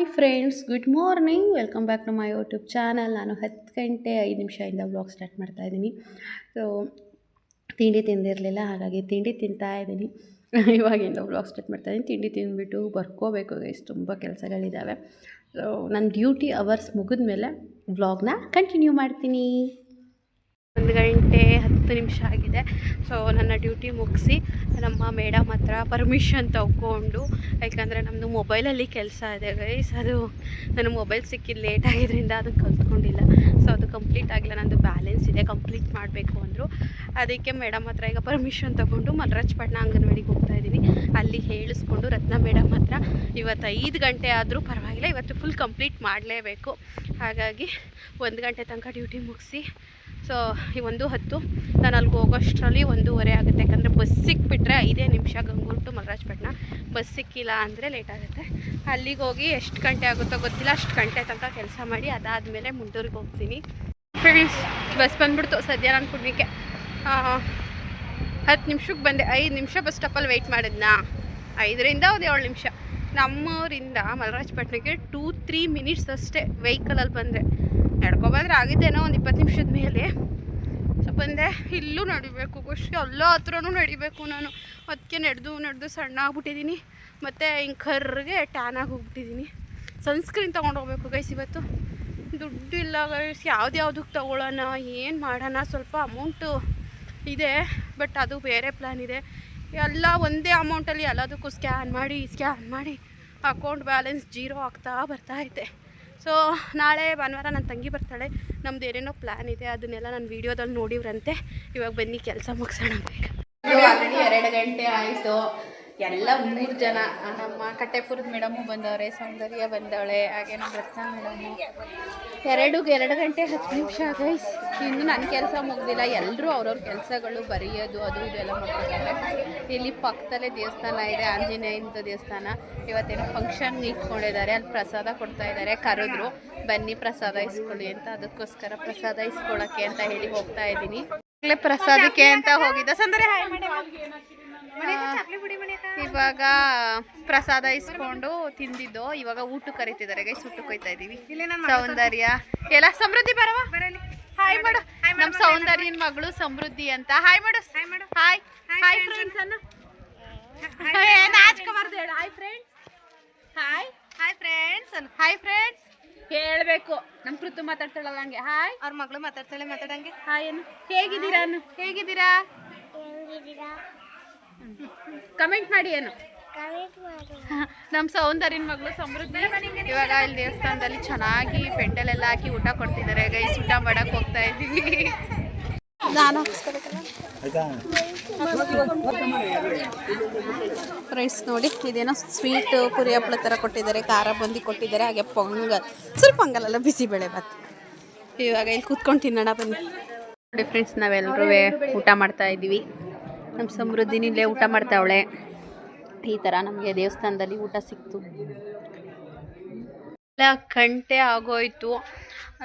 Hi friends, good morning. Welcome back to my YouTube channel. ನಾನು ಹತ್ತು ಗಂಟೆ ಐದು ನಿಮಿಷದಿಂದ ಬ್ಲಾಗ್ ಸ್ಟಾರ್ಟ್ ಮಾಡ್ತಾ ಇದ್ದೀನಿ. ಸೊ ತಿಂಡಿ ತಿಂದಿರಲಿಲ್ಲ, ಹಾಗಾಗಿ ತಿಂಡಿ ತಿಂತಾ ಇದ್ದೀನಿ. ಇವಾಗಿಂದ ಬ್ಲಾಗ್ ಸ್ಟಾರ್ಟ್ ಮಾಡ್ತಾ ಇದ್ದೀನಿ. ತಿಂಡಿ ತಿಂದ್ಬಿಟ್ಟು ಬರ್ಕೋಬೇಕು ಗೈಸ್ ತುಂಬ ಕೆಲಸಗಳಿದ್ದಾವೆ ಸೊ ನನ್ನ ಡ್ಯೂಟಿ ಅವರ್ಸ್ ಮುಗಿದ ಮೇಲೆ ವ್ಲಾಗ್ನ ಕಂಟಿನ್ಯೂ ಮಾಡ್ತೀನಿ. ಒಂದು ಗಂಟೆ ಹತ್ತು ನಿಮಿಷ ಆಗಿದೆ. ಸೊ ನನ್ನ ಡ್ಯೂಟಿ ಮುಗಿಸಿ ನಮ್ಮ ಮೇಡಮ್ ಹತ್ರ ಪರ್ಮಿಷನ್ ತಗೊಂಡು, ಯಾಕಂದರೆ ನಮ್ಮದು ಮೊಬೈಲಲ್ಲಿ ಕೆಲಸ ಇದೆ ಗೈಸ್ ಅದು ನನ್ನ ಮೊಬೈಲ್ ಸಿಕ್ಕಿದ್ದು ಲೇಟ್ ಆಗಿದ್ದರಿಂದ ಅದು ಕಲ್ತ್ಕೊಂಡಿಲ್ಲ. ಸೊ ಅದು ಕಂಪ್ಲೀಟ್ ಆಗಿಲ್ಲ ನನ್ನದು ಬ್ಯಾಲೆನ್ಸ್ ಇದೆ. ಕಂಪ್ಲೀಟ್ ಮಾಡಬೇಕು ಅಂದರು. ಅದಕ್ಕೆ ಮೇಡಮ್ ಹತ್ರ ಈಗ ಪರ್ಮಿಷನ್ ತೊಗೊಂಡು ಮಲ್ರಾಜ್ಪಟ್ನ ಅಂಗನವಾಡಿಗೆ ಹೋಗ್ತಾ ಇದ್ದೀನಿ. ಅಲ್ಲಿ ಹೇಳಿಸ್ಕೊಂಡು ರತ್ನ ಮೇಡಮ್ ಹತ್ರ ಇವತ್ತು ಐದು ಗಂಟೆ ಆದರೂ ಪರವಾಗಿಲ್ಲ. ಇವತ್ತು ಫುಲ್ ಕಂಪ್ಲೀಟ್ ಮಾಡಲೇಬೇಕು. ಹಾಗಾಗಿ ಒಂದು ಗಂಟೆ ತನಕ ಡ್ಯೂಟಿ ಮುಗಿಸಿ ಸೊ ಈ ಒಂದು ಹತ್ತು, ನಾನು ಅಲ್ಲಿಗೆ ಹೋಗೋಷ್ಟರಲ್ಲಿ ಒಂದೂವರೆ ಆಗುತ್ತೆ. ಯಾಕಂದರೆ ಬಸ್ ಸಿಕ್ಬಿಟ್ರೆ ಐದೇ ನಿಮಿಷ ಗಂಗೂರು ಟು ಮಲ್ರಾಜ್ಪೇಟ್ನ ಬಸ್ ಸಿಕ್ಕಿಲ್ಲ ಅಂದರೆ ಲೇಟ್ ಆಗುತ್ತೆ. ಅಲ್ಲಿಗೆ ಹೋಗಿ ಎಷ್ಟು ಗಂಟೆ ಆಗುತ್ತೋ ಗೊತ್ತಿಲ್ಲ. ಅಷ್ಟು ಗಂಟೆ ತನಕ ಕೆಲಸ ಮಾಡಿ ಅದಾದಮೇಲೆ ಮುಂಡೂರಿಗೆ ಹೋಗ್ತೀನಿ. ಫ್ರೆಂಡ್ಸ್ ಬಸ್ ಬಂದ್ಬಿಡ್ತು. ಸದ್ಯ ನಾನು ಕುಡ್ಲಿಕ್ಕೆ. ಹತ್ತು ನಿಮಿಷಕ್ಕೆ ಬಂದೆ. ಐದು ನಿಮಿಷ ಬಸ್ ಸ್ಟಾಪಲ್ಲಿ ವೆಯ್ಟ್ ಮಾಡಿದ್ನಾ? ಐದರಿಂದ ಒಂದು ಏಳು ನಿಮಿಷ. ನಮ್ಮವರಿಂದ ಮಲ್ರಾಜ್ಪಟ್ನಕ್ಕೆ ಟೂ ತ್ರೀ ಮಿನಿಟ್ಸ್ ಅಷ್ಟೇ ವೆಹಿಕಲಲ್ಲಿ ಬಂದರೆ ನಡ್ಕೊಬಂದ್ರೆ ಆಗಿದ್ದೇನೋ ಒಂದು ಇಪ್ಪತ್ತು ನಿಮಿಷದ ಮೇಲೆ. ಸ್ವಲ್ಪ ಬಂದೆ ಇಲ್ಲೂ ನಡಿಬೇಕು, ಖುಷಿ. ಎಲ್ಲ ಹತ್ರನೂ ನಡಿಬೇಕು ನಾನು. ಅದಕ್ಕೆ ನಡೆದು ನಡೆದು ಸಣ್ಣ ಆಗ್ಬಿಟ್ಟಿದ್ದೀನಿ ಮತ್ತು ಹಿಂಗೆ ಕರ್ರಿಗೆ ಟ್ಯಾನ್ ಆಗಿ ಹೋಗ್ಬಿಟ್ಟಿದ್ದೀನಿ ಸನ್ಸ್ಕ್ರೀನ್ ತೊಗೊಂಡು ಹೋಗ್ಬೇಕು ಗೈಸ್ ಇವತ್ತು. ದುಡ್ಡಿಲ್ಲ ಗೈಸ್ ಯಾವ್ದು ಯಾವುದಕ್ಕೆ ತೊಗೊಳ್ಳೋಣ ಏನು ಮಾಡೋಣ? ಸ್ವಲ್ಪ ಅಮೌಂಟು ಇದೆ ಬಟ್ ಅದು ಬೇರೆ ಪ್ಲ್ಯಾನ್ ಇದೆ. ಎಲ್ಲ ಒಂದೇ ಅಮೌಂಟಲ್ಲಿ ಎಲ್ಲದಕ್ಕೂ ಸ್ಕ್ಯಾನ್ ಮಾಡಿ ಸ್ಕ್ಯಾನ್ ಮಾಡಿ. ಅಕೌಂಟ್ ಬ್ಯಾಲೆನ್ಸ್ ಜೀರೋ ಆಗ್ತಾ ಬರ್ತಾ ಐತೆ. ಸೊ ನಾಳೆ ಭಾನುವಾರ ನನ್ನ ತಂಗಿ ಬರ್ತಾಳೆ. ನಮ್ದು ಏನೇನೋ ಪ್ಲ್ಯಾನ್ ಇದೆ, ಅದನ್ನೆಲ್ಲ ನಾನು ವೀಡಿಯೋದಲ್ಲಿ ನೋಡಿವ್ರಂತೆ. ಇವಾಗ ಬನ್ನಿ, ಕೆಲಸ ಮುಗಿಸೋಣ ಬೇಗ. ಎರಡು ಗಂಟೆ ಆಯಿತು. ಎಲ್ಲ ಮೂರು ಜನ ನಮ್ಮ ಕಟ್ಟೆಪುರದ ಮೇಡಮು ಬಂದವರೆ, ಸೌಂದರ್ಯ ಬಂದವಳೆ, ಹಾಗೆ ನಮ್ಮ ರತ್ನ ಮೇಡಮು. ಎರಡು ಎರಡು ಗಂಟೆ ಹತ್ತು ನಿಮಿಷ ಗೈಸ್ ಇನ್ನು ನನ್ನ ಕೆಲಸ ಮುಗ್ದಿಲ್ಲ ಎಲ್ಲರೂ ಅವ್ರವ್ರ ಕೆಲಸಗಳು ಬರೆಯೋದು, ಅದು ಎಲ್ಲ ಮಾಡ್ಕೊತಾರೆ. ಇಲ್ಲಿ ಪಕ್ಕದಲ್ಲೇ ದೇವಸ್ಥಾನ ಇದೆ ಆಂಜನೇಯಂದು ದೇವಸ್ಥಾನ. ಇವತ್ತೇನೋ ಫಂಕ್ಷನ್ ಇಟ್ಕೊಂಡಿದ್ದಾರೆ, ಅಲ್ಲಿ ಪ್ರಸಾದ ಕೊಡ್ತಾ ಇದ್ದಾರೆ, ಕರೆದ್ರು, ಬನ್ನಿ ಪ್ರಸಾದ ಇಸ್ಕೊಳ್ಳಿ ಅಂತ, ಅದಕ್ಕೋಸ್ಕರ ಪ್ರಸಾದ ಇಸ್ಕೊಳ್ಳೋಕ್ಕೆ ಅಂತ ಹೇಳಿ ಹೋಗ್ತಾ ಇದ್ದೀನಿ. ಪ್ರಸಾದಕ್ಕೆ ಅಂತ ಹೋಗಿದ್ದ. ಸಂದರೆ ಹಾಯ್ ಮಾಡಿ ಇವಾಗ ಪ್ರಸಾದ ಇಸ್ಕೊಂಡು ತಿಂದಿದ್ದು. ಇವಾಗ ಊಟ ಕರಿತಿದ್ದಾರೆ. ಗೈಸ್ ಊಟಕ್ಕೆ ಕೊಯ್ತಾ ಇದೀವಿ. ಸೌಂದರ್ಯ. ಎಲ್ಲ ಸಮೃದ್ಧಿ ಬರವ? ಹಾಯ್ ಮಾಡು. ನಮ್ಮ ಸೌಂದರ್ಯನ ಮಗಳು ಸಮೃದ್ಧಿ ಅಂತ. ಹಾಯ್ ಮಾಡು. ಹಾಯ್ ಹಾಯ್ ಫ್ರೆಂಡ್ಸ್ ಅನ್ನು. ನಾಚ್ಕೋಬಾರ್ದು ಹೇಳು. Hi friends hi hi friends hi friends ಹೇಳ್ಬೇಕು. ನಮ್ಮ ಕೃತು ಮಾತಾಡ್ತಾಳಲ್ಲ ಹಂಗೆ. ಹಾಯ್ ಅವ್ರ ಮಗಳು ಮಾತಾಡ್ತಾಳೆ ಮಾತಾಡಂಗೆ. ಹಾಯ್ ಏನು ಹೇಗಿದ್ದೀರಾ ಅನ್ನು? ಹೇಗಿದ್ದೀರಾ? ಕಮೆಂಟ್ ಮಾಡಿ ಏನು? ನಮ್ಮ ಸೌಂದರ್ಯನ ಮಗಳು ಸಮೃದ್ಧಿ. ಇವಾಗ ಇಲ್ಲಿ ದೇವಸ್ಥಾನದಲ್ಲಿ ಚೆನ್ನಾಗಿ ಪೆಂಡಲ್ ಎಲ್ಲ ಹಾಕಿ ಊಟ ಕೊಡ್ತಿದ್ದಾರೆ. ಗೈಸ್ ಊಟ ಮಾಡಕ್ ಹೋಗ್ತಾ ಇದ್ದೀವಿ. ನಾನು. ರೈಸ್ ನೋಡಿ ಇದೇನೋ ಸ್ವೀಟ್ ಪುರಿ ಹಪ್ಪಳ ಥರ ಕೊಟ್ಟಿದ್ದಾರೆ. ಖಾರ ಬಂದಿ ಕೊಟ್ಟಿದ್ದಾರೆ. ಹಾಗೆ ಪೊಂಗಲ್. ಸ್ವಲ್ಪ ಪೊಂಗಲ್ ಬಿಸಿ ಬೇಳೆ ಭಾತ್ ಇವಾಗ ಇಲ್ಲಿ ಕೂತ್ಕೊಂಡು ತಿನ್ನೋಣ ಬನ್ನಿ. ನೋಡಿ ಫ್ರೆಂಡ್ಸ್ ನಾವೆಲ್ಲರೂ ಊಟ ಮಾಡ್ತಾ ಇದ್ದೀವಿ. ನಮ್ಮ ಸಮೃದ್ಧಿನ ಇಲ್ಲೇ ಊಟ ಮಾಡ್ತಾವಳೆ. ಈ ಥರ ನಮಗೆ ದೇವಸ್ಥಾನದಲ್ಲಿ ಊಟ ಸಿಕ್ತು. ಎಲ್ಲ ಗಂಟೆ ಆಗೋಯ್ತು.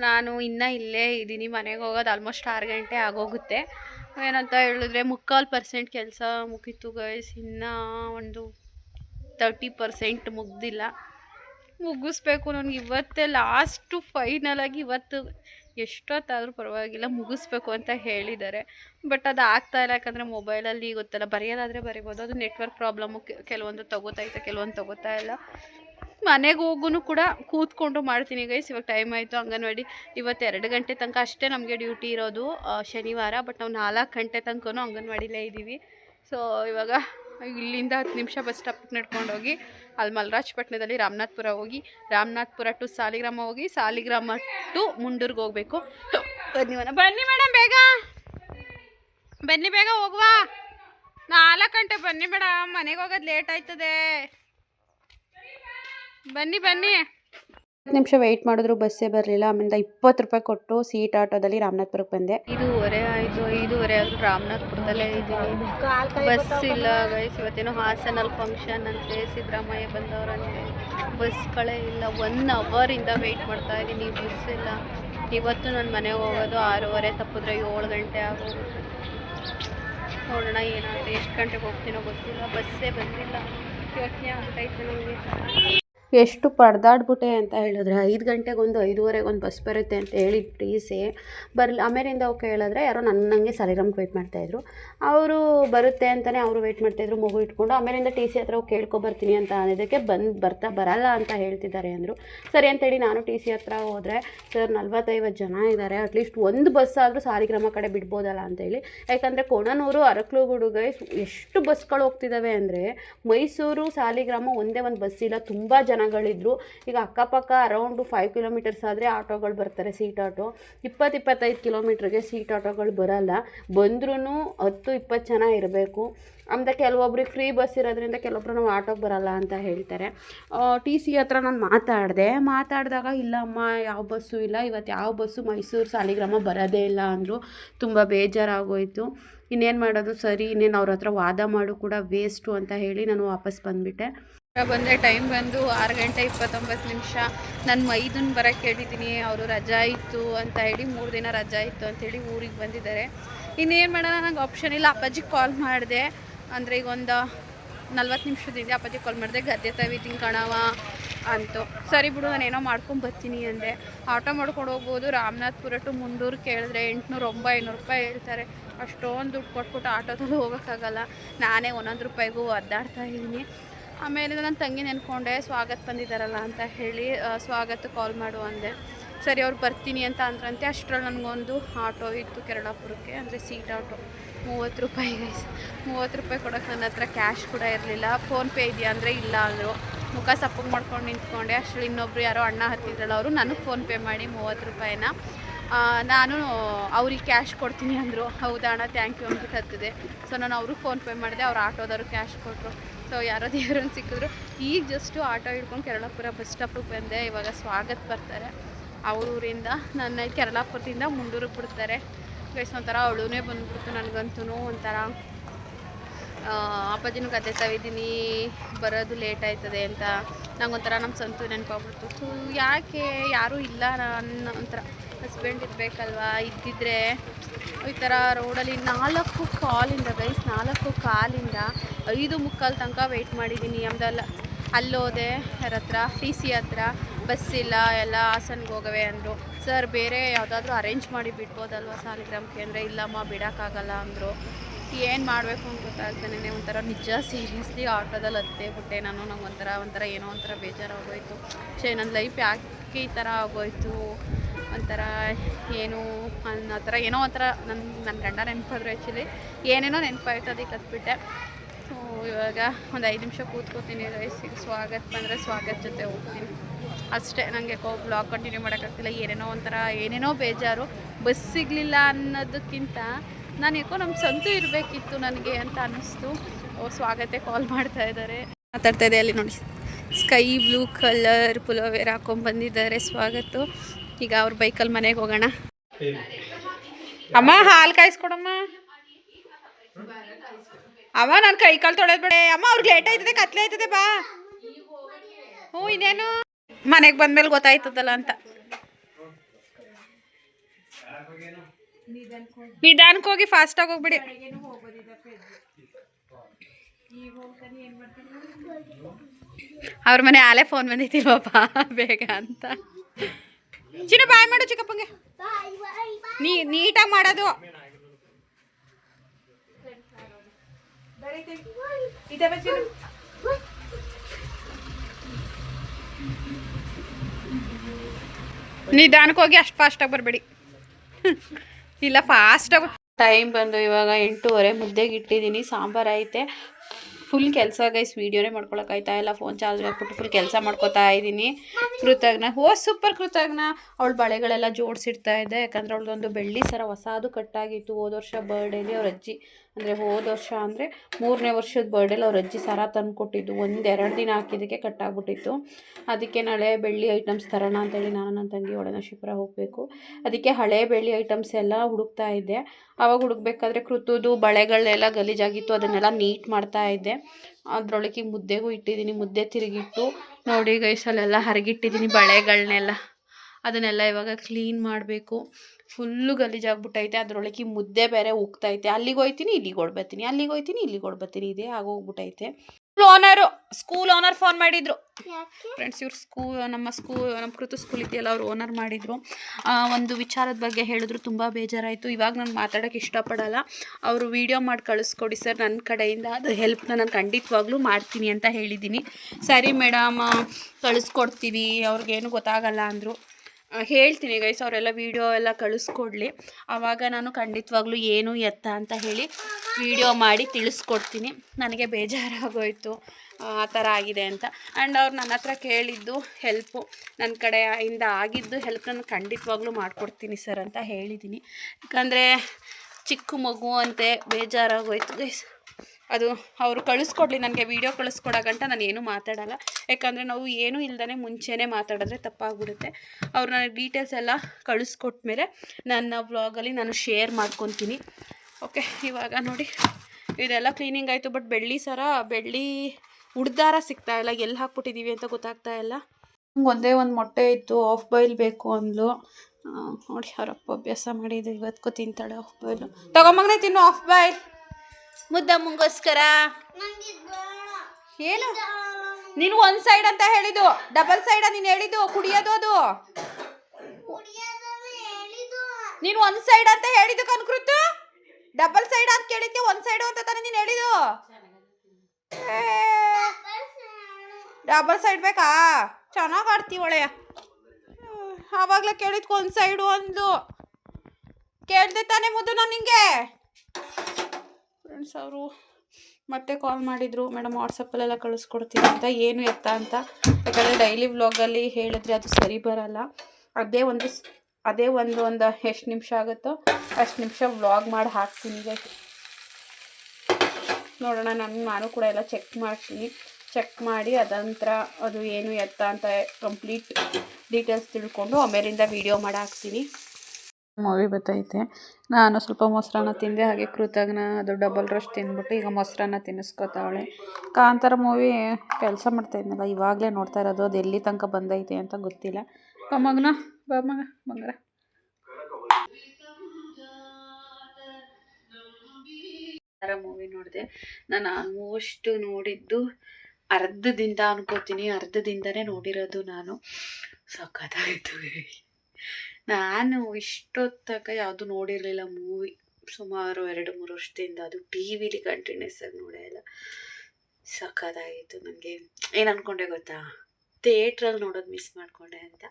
ನಾನು ಇನ್ನೂ ಇಲ್ಲೇ ಇದ್ದೀನಿ, ಮನೆಗೆ ಹೋಗೋದು ಆಲ್ಮೋಸ್ಟ್ ಆರು ಗಂಟೆ ಆಗೋಗುತ್ತೆ. ಏನಂತ ಹೇಳಿದ್ರೆ ಮುಕ್ಕಾಲು ಪರ್ಸೆಂಟ್ ಕೆಲಸ ಮುಗೀತು ಗೈಸ್ ಇನ್ನೂ ಒಂದು ತರ್ಟಿ ಪರ್ಸೆಂಟ್ ಮುಗ್ದಿಲ್ಲ. ಮುಗಿಸ್ಬೇಕು ನನಗೆ ಇವತ್ತೇ ಲಾಸ್ಟು ಫೈನಲಾಗಿ ಇವತ್ತು ಎಷ್ಟೊತ್ತಾದರೂ ಪರವಾಗಿಲ್ಲ ಮುಗಿಸ್ಬೇಕು ಅಂತ ಹೇಳಿದ್ದಾರೆ. ಬಟ್ ಅದು ಆಗ್ತಾ ಇಲ್ಲ ಯಾಕಂದರೆ ಮೊಬೈಲಲ್ಲಿ ಗೊತ್ತಲ್ಲ, ಬರೆಯೋದಾದರೆ ಬರಿಬೋದು. ಅದು ನೆಟ್ವರ್ಕ್ ಪ್ರಾಬ್ಲಮ್ಮು ಕೆಲವೊಂದು ತಗೋತೈತೆ ಕೆಲವೊಂದು ತಗೋತಾ ಇಲ್ಲ. ಮನೆಗೆ ಹೋಗೂ ಕೂಡ ಕೂತ್ಕೊಂಡು ಮಾಡ್ತೀನಿ ಗೈಸ್. ಇವಾಗ ಟೈಮ್ ಆಯಿತು ಅಂಗನವಾಡಿ. ಇವತ್ತು ಎರಡು ಗಂಟೆ ತನಕ ಅಷ್ಟೇ ನಮಗೆ ಡ್ಯೂಟಿ ಇರೋದು ಶನಿವಾರ. ಬಟ್ ನಾವು ನಾಲ್ಕು ಗಂಟೆ ತನಕನೂ ಅಂಗನವಾಡಿಲೇ ಇದ್ದೀವಿ ಸೊ, ಇವಾಗ ಇಲ್ಲಿಂದ ಹತ್ತು ನಿಮಿಷ ಬಸ್ ಸ್ಟಾಪಿಗೆ ನಡ್ಕೊಂಡು ಹೋಗಿ ಅಲ್ಲಿ ಮಲ್ರಾಜ್ಪಟ್ನದಲ್ಲಿ ರಾಮನಾಥ್ಪುರ ಹೋಗಿ, ರಾಮನಾಥ್ಪುರ ಟು ಸಾಲಿಗ್ರಾಮ ಹೋಗಿ, ಸಾಲಿಗ್ರಾಮ ಟು ಮುಂಡೂರ್ಗೆ ಹೋಗಬೇಕು. ಬನ್ನಿ ಮೇಡಮ್ ಬನ್ನಿ ಮೇಡಮ್ ಬೇಗ. ಬನ್ನಿ ಬೇಗ ಹೋಗುವಾ. ನಾಲ್ಕು ಗಂಟೆ ಬನ್ನಿ ಮೇಡಮ್ ಮನೆಗೆ ಹೋಗೋದು ಲೇಟ್ ಆಯ್ತದೆ. ಬನ್ನಿ ಬನ್ನಿ. ಹತ್ತು ನಿಮಿಷ ವೆಯ್ಟ್ ಮಾಡಿದ್ರು ಬಸ್ಸೇ ಬರಲಿಲ್ಲ. ಆಮೇಲೆ ಇಪ್ಪತ್ತು ರೂಪಾಯಿ ಕೊಟ್ಟು ಸೀಟ್ ಆಟೋದಲ್ಲಿ ರಾಮನಾಥ್ಪುರಕ್ಕೆ ಬಂದೆ. ಇದುವರೆ ಆಯಿತು, ಐದೂವರೆ ಆದರೂ ರಾಮನಾಥ್ಪುರದಲ್ಲೇ ಇದ್ದೀವಿ ಬಸ್ ಇಲ್ಲ ಗೈಸ್ ಇವತ್ತೇನೋ ಹಾಸನಲ್ಲಿ ಫಂಕ್ಷನ್ ಅಂತೆ, ಸಿದ್ದರಾಮಯ್ಯ ಬಂದವರಂತೆ ಬಸ್ಗಳೇ ಇಲ್ಲ. ಒನ್ ಅವರಿಂದ ವೆಯ್ಟ್ ಮಾಡ್ತಾ ಇದ್ದೀನಿ. ಬಸ್ ಇಲ್ಲ. ಇವತ್ತು ನಾನು ಮನೆಗೆ ಹೋಗೋದು ಆರೂವರೆ, ತಪ್ಪಿದ್ರೆ ಏಳು ಗಂಟೆ ಆಗೋಗುತ್ತೆ ನೋಡೋಣ ಏನಾಗುತ್ತೆ, ಎಷ್ಟು ಗಂಟೆಗೆ ಹೋಗ್ತೀನೋ ಗೊತ್ತಿಲ್ಲ. ಬಸ್ಸೇ ಬಂದಿಲ್ಲ. ಯೋಚನೆ ಆಗ್ತಾಯಿತ್ತು ನನಗೆ ಎಷ್ಟು ಪಡ್ದಾಡ್ಬಿಟ್ಟೆ ಅಂತ ಹೇಳಿದ್ರೆ ಐದು ಗಂಟೆಗೊಂದು ಐದುವರೆಗೆ ಒಂದು ಬಸ್ ಬರುತ್ತೆ ಅಂತ ಹೇಳಿ ಟಿ ಸಿ ಬರಲಿ. ಆಮೇಲಿಂದ ಅವ್ರು ಕೇಳಿದ್ರೆ ಯಾರೋ ನನ್ನಂಗೆ ಸಾಲಿಗ್ರಾಮ್ಗೆ ವೆಯ್ಟ್ ಮಾಡ್ತಾಯಿದ್ರು ಅವರು ಬರುತ್ತೆ ಅಂತಲೇ ಅವರು ವೆಯ್ಟ್ ಮಾಡ್ತಾಯಿದ್ರು ಮಗು ಇಟ್ಕೊಂಡು. ಆಮೇಲಿಂದ ಟಿ ಸಿ ಹತ್ರ ಕೇಳ್ಕೊಬರ್ತೀನಿ ಅಂತ ಅನ್ನೋದಕ್ಕೆ ಬಂದು ಬರ್ತಾ ಬರಲ್ಲ ಅಂತ ಹೇಳ್ತಿದ್ದಾರೆ ಅಂದರು. ಸರಿ ಅಂತೇಳಿ ನಾನು ಟಿ ಸಿ ಹತ್ರ ಹೋದರೆ, ಸರ್, ನಲ್ವತ್ತೈವತ್ತು ಜನ ಇದ್ದಾರೆ ಅಟ್ಲೀಸ್ಟ್ ಒಂದು ಬಸ್ ಆದರೂ ಸಾಲಿಗ್ರಾಮ ಕಡೆ ಬಿಡ್ಬೋದಲ್ಲ ಅಂತೇಳಿ ಯಾಕಂದರೆ ಕೊಣನೂರು ಅರಕಲುಗುಡುಗೆ ಎಷ್ಟು ಬಸ್ಗಳು ಹೋಗ್ತಿದ್ದಾವೆ ಅಂದರೆ ಮೈಸೂರು ಸಾಲಿಗ್ರಾಮ ಒಂದೇ ಒಂದು ಬಸ್ ಇಲ್ಲ, ತುಂಬ ಜನಗಳಿದ್ರು. ಈಗ ಅಕ್ಕಪಕ್ಕ ಅರೌಂಡು ಫೈವ್ ಕಿಲೋಮೀಟರ್ಸ್ ಆದರೆ ಆಟೋಗಳು ಬರ್ತಾರೆ, ಸೀಟ್ ಆಟೋ. ಇಪ್ಪತ್ತು ಇಪ್ಪತ್ತೈದು ಕಿಲೋಮೀಟ್ರಿಗೆ ಸೀಟ್ ಆಟೋಗಳು ಬರಲ್ಲ. ಬಂದ್ರೂ ಹತ್ತು ಇಪ್ಪತ್ತು ಜನ ಇರಬೇಕು. ಅಂದರೆ ಕೆಲವೊಬ್ರಿಗೆ ಫ್ರೀ ಬಸ್ ಇರೋದ್ರಿಂದ ಕೆಲವೊಬ್ರು ನಾವು ಆಟೋಗೆ ಬರಲ್ಲ ಅಂತ ಹೇಳ್ತಾರೆ. ಟಿ ಸಿ ಹತ್ರ ನಾನು ಮಾತಾಡಿದೆ. ಮಾತಾಡಿದಾಗ ಇಲ್ಲ ಅಮ್ಮ ಯಾವ ಬಸ್ಸು ಇಲ್ಲ. ಇವತ್ತು ಯಾವ ಬಸ್ಸು ಮೈಸೂರು ಸಾಲಿಗ್ರಾಮ ಬರೋದೇ ಇಲ್ಲ ಅಂದರು. ತುಂಬ ಬೇಜಾರಾಗೋಯಿತು. ಇನ್ನೇನು ಮಾಡೋದು? ಸರಿ, ಇನ್ನೇನು ಅವ್ರ ಹತ್ರ ವಾದ ಮಾಡು ಕೂಡ ವೇಸ್ಟು ಅಂತ ಹೇಳಿ ನಾನು ವಾಪಸ್ ಬಂದುಬಿಟ್ಟೆ. ಬಂದರೆ ಟೈಮ್ ಬಂದು ಆರು ಗಂಟೆ ಇಪ್ಪತ್ತೊಂಬತ್ತು ನಿಮಿಷ. ನಾನು ಮೈದನ್ನು ಬರೋಕ್ಕೆ ಹೇಳಿದ್ದೀನಿ ಅವರು ರಜಾ ಇತ್ತು ಅಂತ ಹೇಳಿ ಮೂರು ದಿನ ರಜಾ ಇತ್ತು ಅಂತೇಳಿ ಊರಿಗೆ ಬಂದಿದ್ದಾರೆ. ಇನ್ನೇನು ಮಾಡೋಣ ನನಗೆ ಆಪ್ಷನ್ ಇಲ್ಲ. ಅಪ್ಪಾಜಿಗೆ ಕಾಲ್ ಮಾಡಿದೆ. ಅಂದರೆ ಈಗ ಒಂದು ನಲ್ವತ್ತು ನಿಮಿಷದಿಂದ ಅಪ್ಪಾಜಿಗೆ ಕಾಲ್ ಮಾಡಿದೆ. ಗದ್ದೆ ತವಿತೀನಿ ಕಣವ ಅಂತು. ಸರಿ ಬಿಡು, ನಾನು ಏನೋ ಮಾಡ್ಕೊಂಡು ಬರ್ತೀನಿ ಅಂದೆ. ಆಟೋ ಮಾಡ್ಕೊಂಡು ಹೋಗ್ಬೋದು. ರಾಮನಾಥ್ಪುರ ಟು ಮುಂದೂರು ಕೇಳಿದ್ರೆ ಎಂಟುನೂರು ಒಂಬೈನೂರು ರೂಪಾಯಿ ಹೇಳ್ತಾರೆ. ಅಷ್ಟೊಂದು ದುಡ್ಡು ಕೊಟ್ಬಿಟ್ಟು ಆಟೋದಲ್ಲಿ ಹೋಗೋಕ್ಕಾಗಲ್ಲ. ನಾನೇ ಒಂದೊಂದು ರೂಪಾಯಿಗೂ ಒದ್ದಾಡ್ತಾ ಇದ್ದೀನಿ. ಆಮೇಲೆ ನನ್ನ ತಂಗಿ ನೆನ್ಕೊಂಡೆ, ಸ್ವಾಗತ್ ಬಂದಿದ್ದಾರಲ್ಲ ಅಂತ ಹೇಳಿ ಸ್ವಾಗತ ಕಾಲ್ ಮಾಡು ಅಂದೆ. ಸರಿ, ಅವ್ರು ಬರ್ತೀನಿ ಅಂತ ಅಂದ್ರಂತೆ. ಅಷ್ಟರಲ್ಲಿ ನನಗೊಂದು ಆಟೋ ಇತ್ತು ಕೆರಳಾಪುರಕ್ಕೆ, ಅಂದರೆ ಸೀಟ್ ಆಟೋ. ಮೂವತ್ತು ರೂಪಾಯಿ ಗೈಸ್ ಮೂವತ್ತು ರೂಪಾಯಿ ಕೊಡೋಕೆ ನನ್ನ ಹತ್ರ ಕ್ಯಾಶ್ ಕೂಡ ಇರಲಿಲ್ಲ. ಫೋನ್ಪೇ ಇದೆಯಾ ಅಂದರೆ ಇಲ್ಲ ಅಂದರು. ಮುಖ ಸಪ್ಪಗೆ ಮಾಡ್ಕೊಂಡು ನಿಂತ್ಕೊಂಡೆ. ಅಷ್ಟರಲ್ಲಿ ಇನ್ನೊಬ್ರು ಯಾರೋ ಅಣ್ಣ ಹತ್ತಿದ್ರಲ್ಲ ಅವರು ನನಗೆ ಫೋನ್ಪೇ ಮಾಡಿ ಮೂವತ್ತು ರೂಪಾಯಿನ. ನಾನು ಅವ್ರಿಗೆ ಕ್ಯಾಶ್ ಕೊಡ್ತೀನಿ ಅಂದರು. ಹೌದಾ ಅಣ್ಣ ಥ್ಯಾಂಕ್ ಯು ಅಂದ್ಬಿಟ್ಟು ಹತ್ತಿದೆ. ಸೊ ನಾನು ಅವ್ರಿಗೆ ಫೋನ್ಪೇ ಮಾಡಿದೆ. ಅವ್ರು ಆಟೋದವ್ರು ಕ್ಯಾಶ್ ಕೊಟ್ಟರು ಸೊ ಯಾರೋ ದೇವ್ರನ್ನ ಸಿಕ್ಕಿದ್ರು. ಈಗ ಜಸ್ಟು ಆಟೋ ಹಿಡ್ಕೊಂಡು ಕೆರಳಾಪುರ ಬಸ್ ಸ್ಟಾಪಿಗೆ ಬಂದೆ. ಇವಾಗ ಸ್ವಾಗತ್ ಬರ್ತಾರೆ. ಅವ್ರ ಊರಿಂದ ನನ್ನ ಕೆರಳಾಪುರದಿಂದ ಮುಂಡೂರಿಗೆ ಬಿಡ್ತಾರೆ. ಗೈಸ್ ಒಂಥರ ಅವಳುನೇ ಬಂದ್ಬಿಡ್ತು ನನಗಂತೂ ಒಂಥರ ಅಪ್ಪಾಜಿನ ಕತೆ ತವಿದ್ದೀನಿ ಬರೋದು ಲೇಟ್ ಆಯ್ತದೆ ಅಂತ. ನಂಗೊಂಥರ ನಮ್ಮ ಸಂತು ನೆನಪಾಗ್ಬಿಡ್ತು. ಸೊ ಯಾಕೆ? ಯಾರೂ ಇಲ್ಲ ನನ್ನ ಒಂಥರ. ಹಸ್ಬೆಂಡ್ ಇರಬೇಕಲ್ವಾ? ಇದ್ದಿದ್ರೆ ಈ ಥರ ರೋಡಲ್ಲಿ ನಾಲ್ಕು ಕಾಲಿಂದ ಗೈಸ್ ನಾಲ್ಕು ಕಾಲಿಂದ ಐದು ಮುಕ್ಕಾಲು ತನಕ ವೆಯ್ಟ್ ಮಾಡಿದ್ದೀನಿ ಅಮ್ದಲ್ಲ ಅಲ್ಲೋದೆ, ಯಾರ ಹತ್ರ? ಟಿ ಸಿ ಹತ್ರ. ಬಸ್ ಇಲ್ಲ, ಎಲ್ಲ ಹಾಸನ್ಗೆ ಹೋಗವೆ ಅಂದರು. ಸರ್ ಬೇರೆ ಯಾವುದಾದ್ರೂ ಅರೇಂಜ್ ಮಾಡಿ ಬಿಡ್ಬೋದಲ್ವ ಸಾಲಿಗ್ರಾಮಕ್ಕೆ ಕೇಂದ್ರ ಇಲ್ಲಮ್ಮ, ಬಿಡೋಕ್ಕಾಗಲ್ಲ ಅಂದರು. ಏನು ಮಾಡಬೇಕು ಅಂತ ಗೊತ್ತಾಗ್ತಾನೆ. ಒಂಥರ ನಿಜ ಸೀರಿಯಸ್ಲಿ ಆಟೋದಲ್ಲಿ ಹತ್ತೇ ಬಿಟ್ಟೆ ನಾನು. ನಂಗೆ ಒಂಥರ ಒಂಥರ ಏನೋ ಒಂಥರ ಬೇಜಾರಾಗೋಯ್ತು. ಛೇ ನನ್ನ ಲೈಫ್ ಯಾಕೆ ಈ ಥರ ಆಗೋಯ್ತು? ಒಂಥರ ಏನು ಅನ್ನೋ ಥರ ಏನೋ ಒಂಥರ ನನ್ನ ನನ್ನ ಗಂಡ ನೆನಪಾದ್ರು ಆ್ಯಕ್ಚುಲಿ ಏನೇನೋ ನೆನಪಾಯ್ತು ಅದಕ್ಕೆ ಹತ್ಬಿಟ್ಟೆ. ಇವಾಗ ಒಂದು ಐದು ನಿಮಿಷ ಕೂತ್ಕೋತೀನಿ ರೈಸಿಗೆ ಸ್ವಾಗತ್ ಬಂದರೆ ಸ್ವಾಗತ್ ಜೊತೆ ಹೋಗ್ತೀನಿ. ಅಷ್ಟೇ ನನಗೆ ಕೋ ಬ್ಲಾಗ್ ಕಂಟಿನ್ಯೂ ಮಾಡೋಕ್ಕಾಗ್ತಿಲ್ಲ. ಏನೇನೋ ಒಂಥರ ಏನೇನೋ ಬೇಜಾರು. ಬಸ್ ಸಿಗಲಿಲ್ಲ ಅನ್ನೋದಕ್ಕಿಂತ ನಾನು ಯಾಕೋ ನಮ್ಮ ಸ್ವಂತ ಇರಬೇಕಿತ್ತು ನನಗೆ ಅಂತ ಅನ್ನಿಸ್ತು. ಓ ಸ್ವಾಗತೆ ಕಾಲ್ ಮಾಡ್ತಾ ಇದ್ದಾರೆ. ಮಾತಾಡ್ತಾ ಇದೆ ಅಲ್ಲಿ ನೋಡಿ. ಸ್ಕೈ ಬ್ಲೂ ಕಲರ್ ಪುಲೋವೇರ್ ಹಾಕೊಂಡು ಬಂದಿದ್ದಾರೆ. ಸ್ವಾಗತ. ಈಗ ಅವ್ರ ಬೈಕಲ್ಲಿ ಮನೆಗೆ ಹೋಗೋಣ. ಅಮ್ಮ ಹಾಲು ಕಾಯಿಸ್ಕೊಡಮ್ಮ. ಅಮ್ಮ ನಾನು ಕೈ ಕಾಲು ತೊಳೆದ್ ಬಿಡೆ. ಅಮ್ಮ, ಅವ್ರಿಗೆ ಲೇಟ್ ಆಯ್ತದೆ, ಕತ್ಲೆ ಆಯ್ತದೆ, ಬಾ. ಹ್ಞೂ, ಇನ್ನೇನು? ಮನೆಗೆ ಬಂದ್ಮೇಲೆ ಗೊತ್ತಾಯ್ತದಲ್ಲ ಅಂತ. ನಿಧಾನಕ್ಕೆ ಹೋಗಿ ಫಾಸ್ಟಾಗಿ ಹೋಗ್ಬಿಡಿ. ಅವ್ರ ಮನೆ ಆಲೆ ಫೋನ್ ಬಂದಿತ್ತಿಲ್ವಪ್ಪ ಬೇಗ ಅಂತ. ಚಿನ್ನ, ಬಾಯ್ ಮಾಡು ಚಿಕ್ಕಪ್ಪಂಗೆ. ನೀ, ನೀಟಾಗಿ ಮಾಡೋದು. ನಿಧಾನಕ್ಕೆ ಹೋಗಿ ಅಷ್ಟು ಫಾಸ್ಟಾಗಿ ಬರಬೇಡಿ. ಇಲ್ಲ ಫಾಸ್ಟಾಗಿ ಟೈಮ್ ಬಂದು ಇವಾಗ ಎಂಟೂವರೆ ಮುದ್ದೆಗೆ ಇಟ್ಟಿದ್ದೀನಿ ಸಾಂಬಾರು ಐತೆ. ಫುಲ್ ಕೆಲಸ ಗೈಸ್ ವೀಡಿಯೋನೇ ಮಾಡ್ಕೊಳಕ್ಕಾಯ್ತಾ ಇಲ್ಲ ಫೋನ್ ಚಾರ್ಜ್ ಹಾಕ್ಬಿಟ್ಟು ಫುಲ್ ಕೆಲಸ ಮಾಡ್ಕೊತಾ ಇದ್ದೀನಿ ಕೃತಜ್ಞ ಓ ಸೂಪರ್ ಕೃತಜ್ಞ. ಅವಳ ಬಳೆಗಳೆಲ್ಲ ಜೋಡಿಸಿಡ್ತಾ ಇದ್ದೆ ಯಾಕಂದ್ರೆ ಅವಳದೊಂದು ಬೆಳ್ಳಿ ಸರ ಹೊಸದು ಕಟ್ಟಾಗಿತ್ತು ಹೋದ ವರ್ಷ ಬರ್ಡೇಲಿ ಅವ್ರ ಅಜ್ಜಿ. ಅಂದರೆ ಹೋದ ವರ್ಷ ಅಂದರೆ ಮೂರನೇ ವರ್ಷದ ಬರ್ಡೇಲಿ ಅವ್ರ ಅಜ್ಜಿ ಸರ ತಂದು ಕೊಟ್ಟಿದ್ದು. ಒಂದೆರಡು ದಿನ ಹಾಕಿದ್ದಕ್ಕೆ ಕಟ್ಟಾಗ್ಬಿಟ್ಟಿತ್ತು ಅದಕ್ಕೆ ನಾಳೆ ಬೆಳ್ಳಿ ಐಟಮ್ಸ್ ತರೋಣ ಅಂತೇಳಿ ನಾನು ನನ್ನ ತಂಗಿ ಒಡನ ಶಿಪ್ರ ಹೋಗಬೇಕು. ಅದಕ್ಕೆ ಹಳೆ ಬೆಳ್ಳಿ ಐಟಮ್ಸ್ ಎಲ್ಲ ಹುಡುಕ್ತಾ ಇದ್ದೆ. ಆವಾಗ ಹುಡುಕ್ಬೇಕಾದ್ರೆ ಕೃತುದು, ಬಳೆಗಳೆಲ್ಲ ಗಲೀಜಾಗಿತ್ತು. ಅದನ್ನೆಲ್ಲ ನೀಟ್ ಮಾಡ್ತಾ ಇದ್ದೆ. ಅದರೊಳಗೆ ಮುದ್ದೆಗೂ ಇಟ್ಟಿದ್ದೀನಿ. ಮುದ್ದೆ ತಿರುಗಿಟ್ಟು ನೋಡಿ ಗೈಸಲ್ಲೆಲ್ಲ ಹರಗಿಟ್ಟಿದ್ದೀನಿ ಬಳೆಗಳನ್ನೆಲ್ಲ ಅದನ್ನೆಲ್ಲ ಇವಾಗ ಕ್ಲೀನ್ ಮಾಡಬೇಕು. ಫುಲ್ಲು ಗಲೀಜಾಗ್ಬಿಟ್ಟೈತೆ. ಅದರೊಳಗೆ ಮುದ್ದೆ ಬೇರೆ ಹೋಗ್ತೈತೆ ಅಲ್ಲಿಗೆ ಹೋಯ್ತೀನಿ ಇಲ್ಲಿಗೆ ಓಡ್ಬರ್ತೀನಿ ಅಲ್ಲಿಗೆ ಹೋಯ್ತೀನಿ ಇಲ್ಲಿಗೆ ಓಡ್ಬರ್ತೀನಿ ಇದೇ ಆಗೋಗ್ಬಿಟ್ಟೈತೆ. ಓನರು ಸ್ಕೂಲ್ ಓನರ್ ಫೋನ್ ಮಾಡಿದ್ರು. ಫ್ರೆಂಡ್ಸ್ ಇವ್ರು ಸ್ಕೂಲ್ ನಮ್ಮ ಸ್ಕೂ ನಮ್ಮ ಕೃತು ಸ್ಕೂಲ್ ಇದೆಯಲ್ಲ ಅವ್ರು ಓನರ್ ಮಾಡಿದರು. ಒಂದು ವಿಚಾರದ ಬಗ್ಗೆ ಹೇಳಿದ್ರು. ತುಂಬ ಬೇಜಾರಾಯಿತು. ಇವಾಗ ನಾನು ಮಾತಾಡೋಕ್ಕೆ ಇಷ್ಟಪಡಲ್ಲ. ಅವರು ವೀಡಿಯೋ ಮಾಡಿ ಕಳಿಸ್ಕೊಡಿ ಸರ್. ನನ್ನ ಕಡೆಯಿಂದ ಅದು ಹೆಲ್ಪ್ನ ನಾನು ಖಂಡಿತವಾಗ್ಲೂ ಮಾಡ್ತೀನಿ ಅಂತ ಹೇಳಿದ್ದೀನಿ. ಸರಿ ಮೇಡಮ್ ಕಳಿಸ್ಕೊಡ್ತೀವಿ. ಅವ್ರಿಗೇನು ಗೊತ್ತಾಗಲ್ಲ ಅಂದರು. ಹೇಳ್ತೀನಿ ಗೈಸ್ ಅವರೆಲ್ಲ ವೀಡಿಯೋ ಎಲ್ಲ ಕಳಿಸ್ಕೊಡ್ಲಿ. ಆವಾಗ ನಾನು ಖಂಡಿತವಾಗ್ಲೂ ಏನು ಎತ್ತ ಅಂತ ಹೇಳಿ ವೀಡಿಯೋ ಮಾಡಿ ತಿಳಿಸ್ಕೊಡ್ತೀನಿ. ನನಗೆ ಬೇಜಾರಾಗೋಯಿತು, ಆ ಥರ ಆಗಿದೆ ಅಂತ. ಆ್ಯಂಡ್ ಅವ್ರು ನನ್ನ ಹತ್ರ ಕೇಳಿದ್ದು ಹೆಲ್ಪು ನನ್ನ ಕಡೆಯಿಂದ ಆಗಿದ್ದು ಹೆಲ್ಪ್ ನಾನು ಖಂಡಿತವಾಗ್ಲೂ ಮಾಡಿಕೊಡ್ತೀನಿ ಸರ್ ಅಂತ ಹೇಳಿದ್ದೀನಿ. ಯಾಕಂದರೆ ಚಿಕ್ಕ ಮಗು ಅಂತೆ ಬೇಜಾರಾಗೋಯ್ತು ಗೈಸ್ ಅದು ಅವರು ಕಳಿಸ್ಕೊಡ್ಲಿ, ನನಗೆ ವೀಡಿಯೋ ಕಳಿಸ್ಕೊಡೋಗಂಟ ನಾನು ಏನೂ ಮಾತಾಡಲ್ಲ. ಯಾಕಂದರೆ ನಾವು ಏನೂ ಇಲ್ಲದೇ ಮುಂಚೆನೇ ಮಾತಾಡಿದ್ರೆ ತಪ್ಪಾಗ್ಬಿಡುತ್ತೆ. ಅವ್ರು ನನಗೆ ಡೀಟೇಲ್ಸ್ ಎಲ್ಲ ಕಳಿಸ್ಕೊಟ್ಮೇಲೆ ನನ್ನ ವ್ಲಾಗಲ್ಲಿ ನಾನು ಶೇರ್ ಮಾಡ್ಕೊತೀನಿ. ಓಕೆ ಇವಾಗ ನೋಡಿ. ಇದೆಲ್ಲ ಕ್ಲೀನಿಂಗ್ ಆಯಿತು ಬಟ್ ಬೆಳ್ಳಿ ಸರ, ಬೆಳ್ಳಿ ಉಡ್ದಾರ ಸಿಗ್ತಾ ಇಲ್ಲ. ಎಲ್ಲಿ ಹಾಕ್ಬಿಟ್ಟಿದ್ದೀವಿ ಅಂತ ಗೊತ್ತಾಗ್ತಾ ಇಲ್ಲ. ಒಂದೇ ಒಂದು ಮೊಟ್ಟೆ ಇತ್ತು ಆಫ್ ಬಾಯ್ಲ್ ಬೇಕು ಅಂದ್ಲು. ನೋಡಿ ಅವರಪ್ಪ ಅಭ್ಯಾಸ ಮಾಡಿದ್ದು ಇವತ್ತಿಗೂ ತಿಂತಾಳೆ ಆಫ್ ಬಾಯ್ಲು ತಗೊಂಬಗ್ನೆ ತಿನ್ನು ಆಫ್ ಬಾಯ್ಲ್ ಮುದ್ದ ಮುಂಗೋಸ್ಕರ? ನಂಗೆ ಇದ್ ಏನು? ನೀನು ಒಂದು ಸೈಡ್ ಅಂತ ಹೇಳಿದ್ದು. ಡಬಲ್ ಸೈಡ ನೀನು ಹೇಳಿದ್ದು? ಕುಡಿಯೋದು ಅದು? ನೀನು ಒಂದು ಸೈಡ್ ಅಂತ ಹೇಳಿದ್ದು ಕನ್ಕೃತು? ಡಬಲ್ ಸೈಡ್ ಅಂತ ಕೇಳಿದ್ದೆ ಒಂದು ಸೈಡು ಅಂತ ತಾನೇ ನೀನು ಹೇಳಿದ್ದು. ಡಬಲ್ ಸೈಡ್ ಬೇಕಾ? ಚೆನ್ನಾಗಿ ಆಡ್ತಿ ಆವಾಗಲೇ ಕೇಳಿದ್ಕೆ ಒಂದು ಸೈಡು ಒಂದು. ಕೇಳ್ದೆ ತಾನೇ ಮುದ್ದು ನಾನು ನಿಂಗೆ? ಫ್ರೆಂಡ್ಸ್ ಅವರು ಮತ್ತೆ ಕಾಲ್ ಮಾಡಿದರು ಮೇಡಮ್ ವಾಟ್ಸಪ್ಪಲ್ಲೆಲ್ಲ ಕಳಿಸ್ಕೊಡ್ತೀನಿ ಅಂತ, ಏನು ಎತ್ತ ಅಂತ? ಯಾಕಂದರೆ ಡೈಲಿ ವ್ಲಾಗಲ್ಲಿ ಹೇಳಿದ್ರೆ ಅದು ಸರಿ ಬರಲ್ಲ. ಅದೇ ಒಂದು ಅದೇ ಒಂದು ಒಂದು ಎಷ್ಟು ನಿಮಿಷ ಆಗುತ್ತೋ ಅಷ್ಟು ನಿಮಿಷ ವ್ಲಾಗ್ ಮಾಡಿ ಹಾಕ್ತೀನಿ ನೋಡೋಣ, ನಾನು ನಾನು ಕೂಡ ಎಲ್ಲ ಚೆಕ್ ಮಾಡ್ತೀನಿ. ಚೆಕ್ ಮಾಡಿ ಅದಂತರ ಅದು ಏನು ಎತ್ತ ಅಂತ ಕಂಪ್ಲೀಟ್ ಡೀಟೇಲ್ಸ್ ತಿಳ್ಕೊಂಡು ಆಮೇಲಿಂದ ವೀಡಿಯೋ ಮಾಡಿ ಹಾಕ್ತೀನಿ. ಮೂವಿ ಬತ್ತೈತೆ. ನಾನು ಸ್ವಲ್ಪ ಮೊಸರನ್ನ ತಿಂದೆ, ಹಾಗೆ ಕೃತಜ್ಞ ಅದು ಡಬಲ್ ರಶ್ ತಿಂದ್ಬಿಟ್ಟು ಈಗ ಮೊಸರನ್ನ ತಿನ್ನಿಸ್ಕೊತಾವಳೆ ಕಾಂತಾರ ಮೂವಿ ಕೆಲಸ ಮಾಡ್ತಾ ಇದ್ನಲ್ಲ, ಇವಾಗಲೇ ನೋಡ್ತಾ ಇರೋದು, ಅದು ಎಲ್ಲಿ ತನಕ ಬಂದೈತೆ ಅಂತ ಗೊತ್ತಿಲ್ಲ. ಮಗನ, ಬಾ ಮಗ, ಬಂಗಾರ. ಮೂವಿ ನೋಡಿದೆ, ನಾನು ಆಲ್ಮೋಸ್ಟ್ ನೋಡಿದ್ದು ಅರ್ಧದಿಂದ ಅನ್ಕೋತೀನಿ, ಅರ್ಧದಿಂದನೇ ನೋಡಿರೋದು ನಾನು. ಸಖತ್ತಾಯಿತು ನಾನು ಇಷ್ಟೊತ್ತಕ ಯಾವುದು ನೋಡಿರಲಿಲ್ಲ ಮೂವಿ. ಸುಮಾರು ಎರಡು, ಮೂರು ವರ್ಷದಿಂದ ಅದು ಟಿ ವಿಲಿ ಕಂಟಿನ್ಯೂಸ್ ಆಗಿ ನೋಡೇ ಇಲ್ಲ. ಸಖತ್ತಾಗಿತ್ತು ನನಗೆ ಏನು ಅಂದ್ಕೊಂಡೆ ಗೊತ್ತಾ? ಥಿಯೇಟ್ರಲ್ಲಿ ನೋಡೋದು ಮಿಸ್ ಮಾಡಿಕೊಂಡೆ ಅಂತ.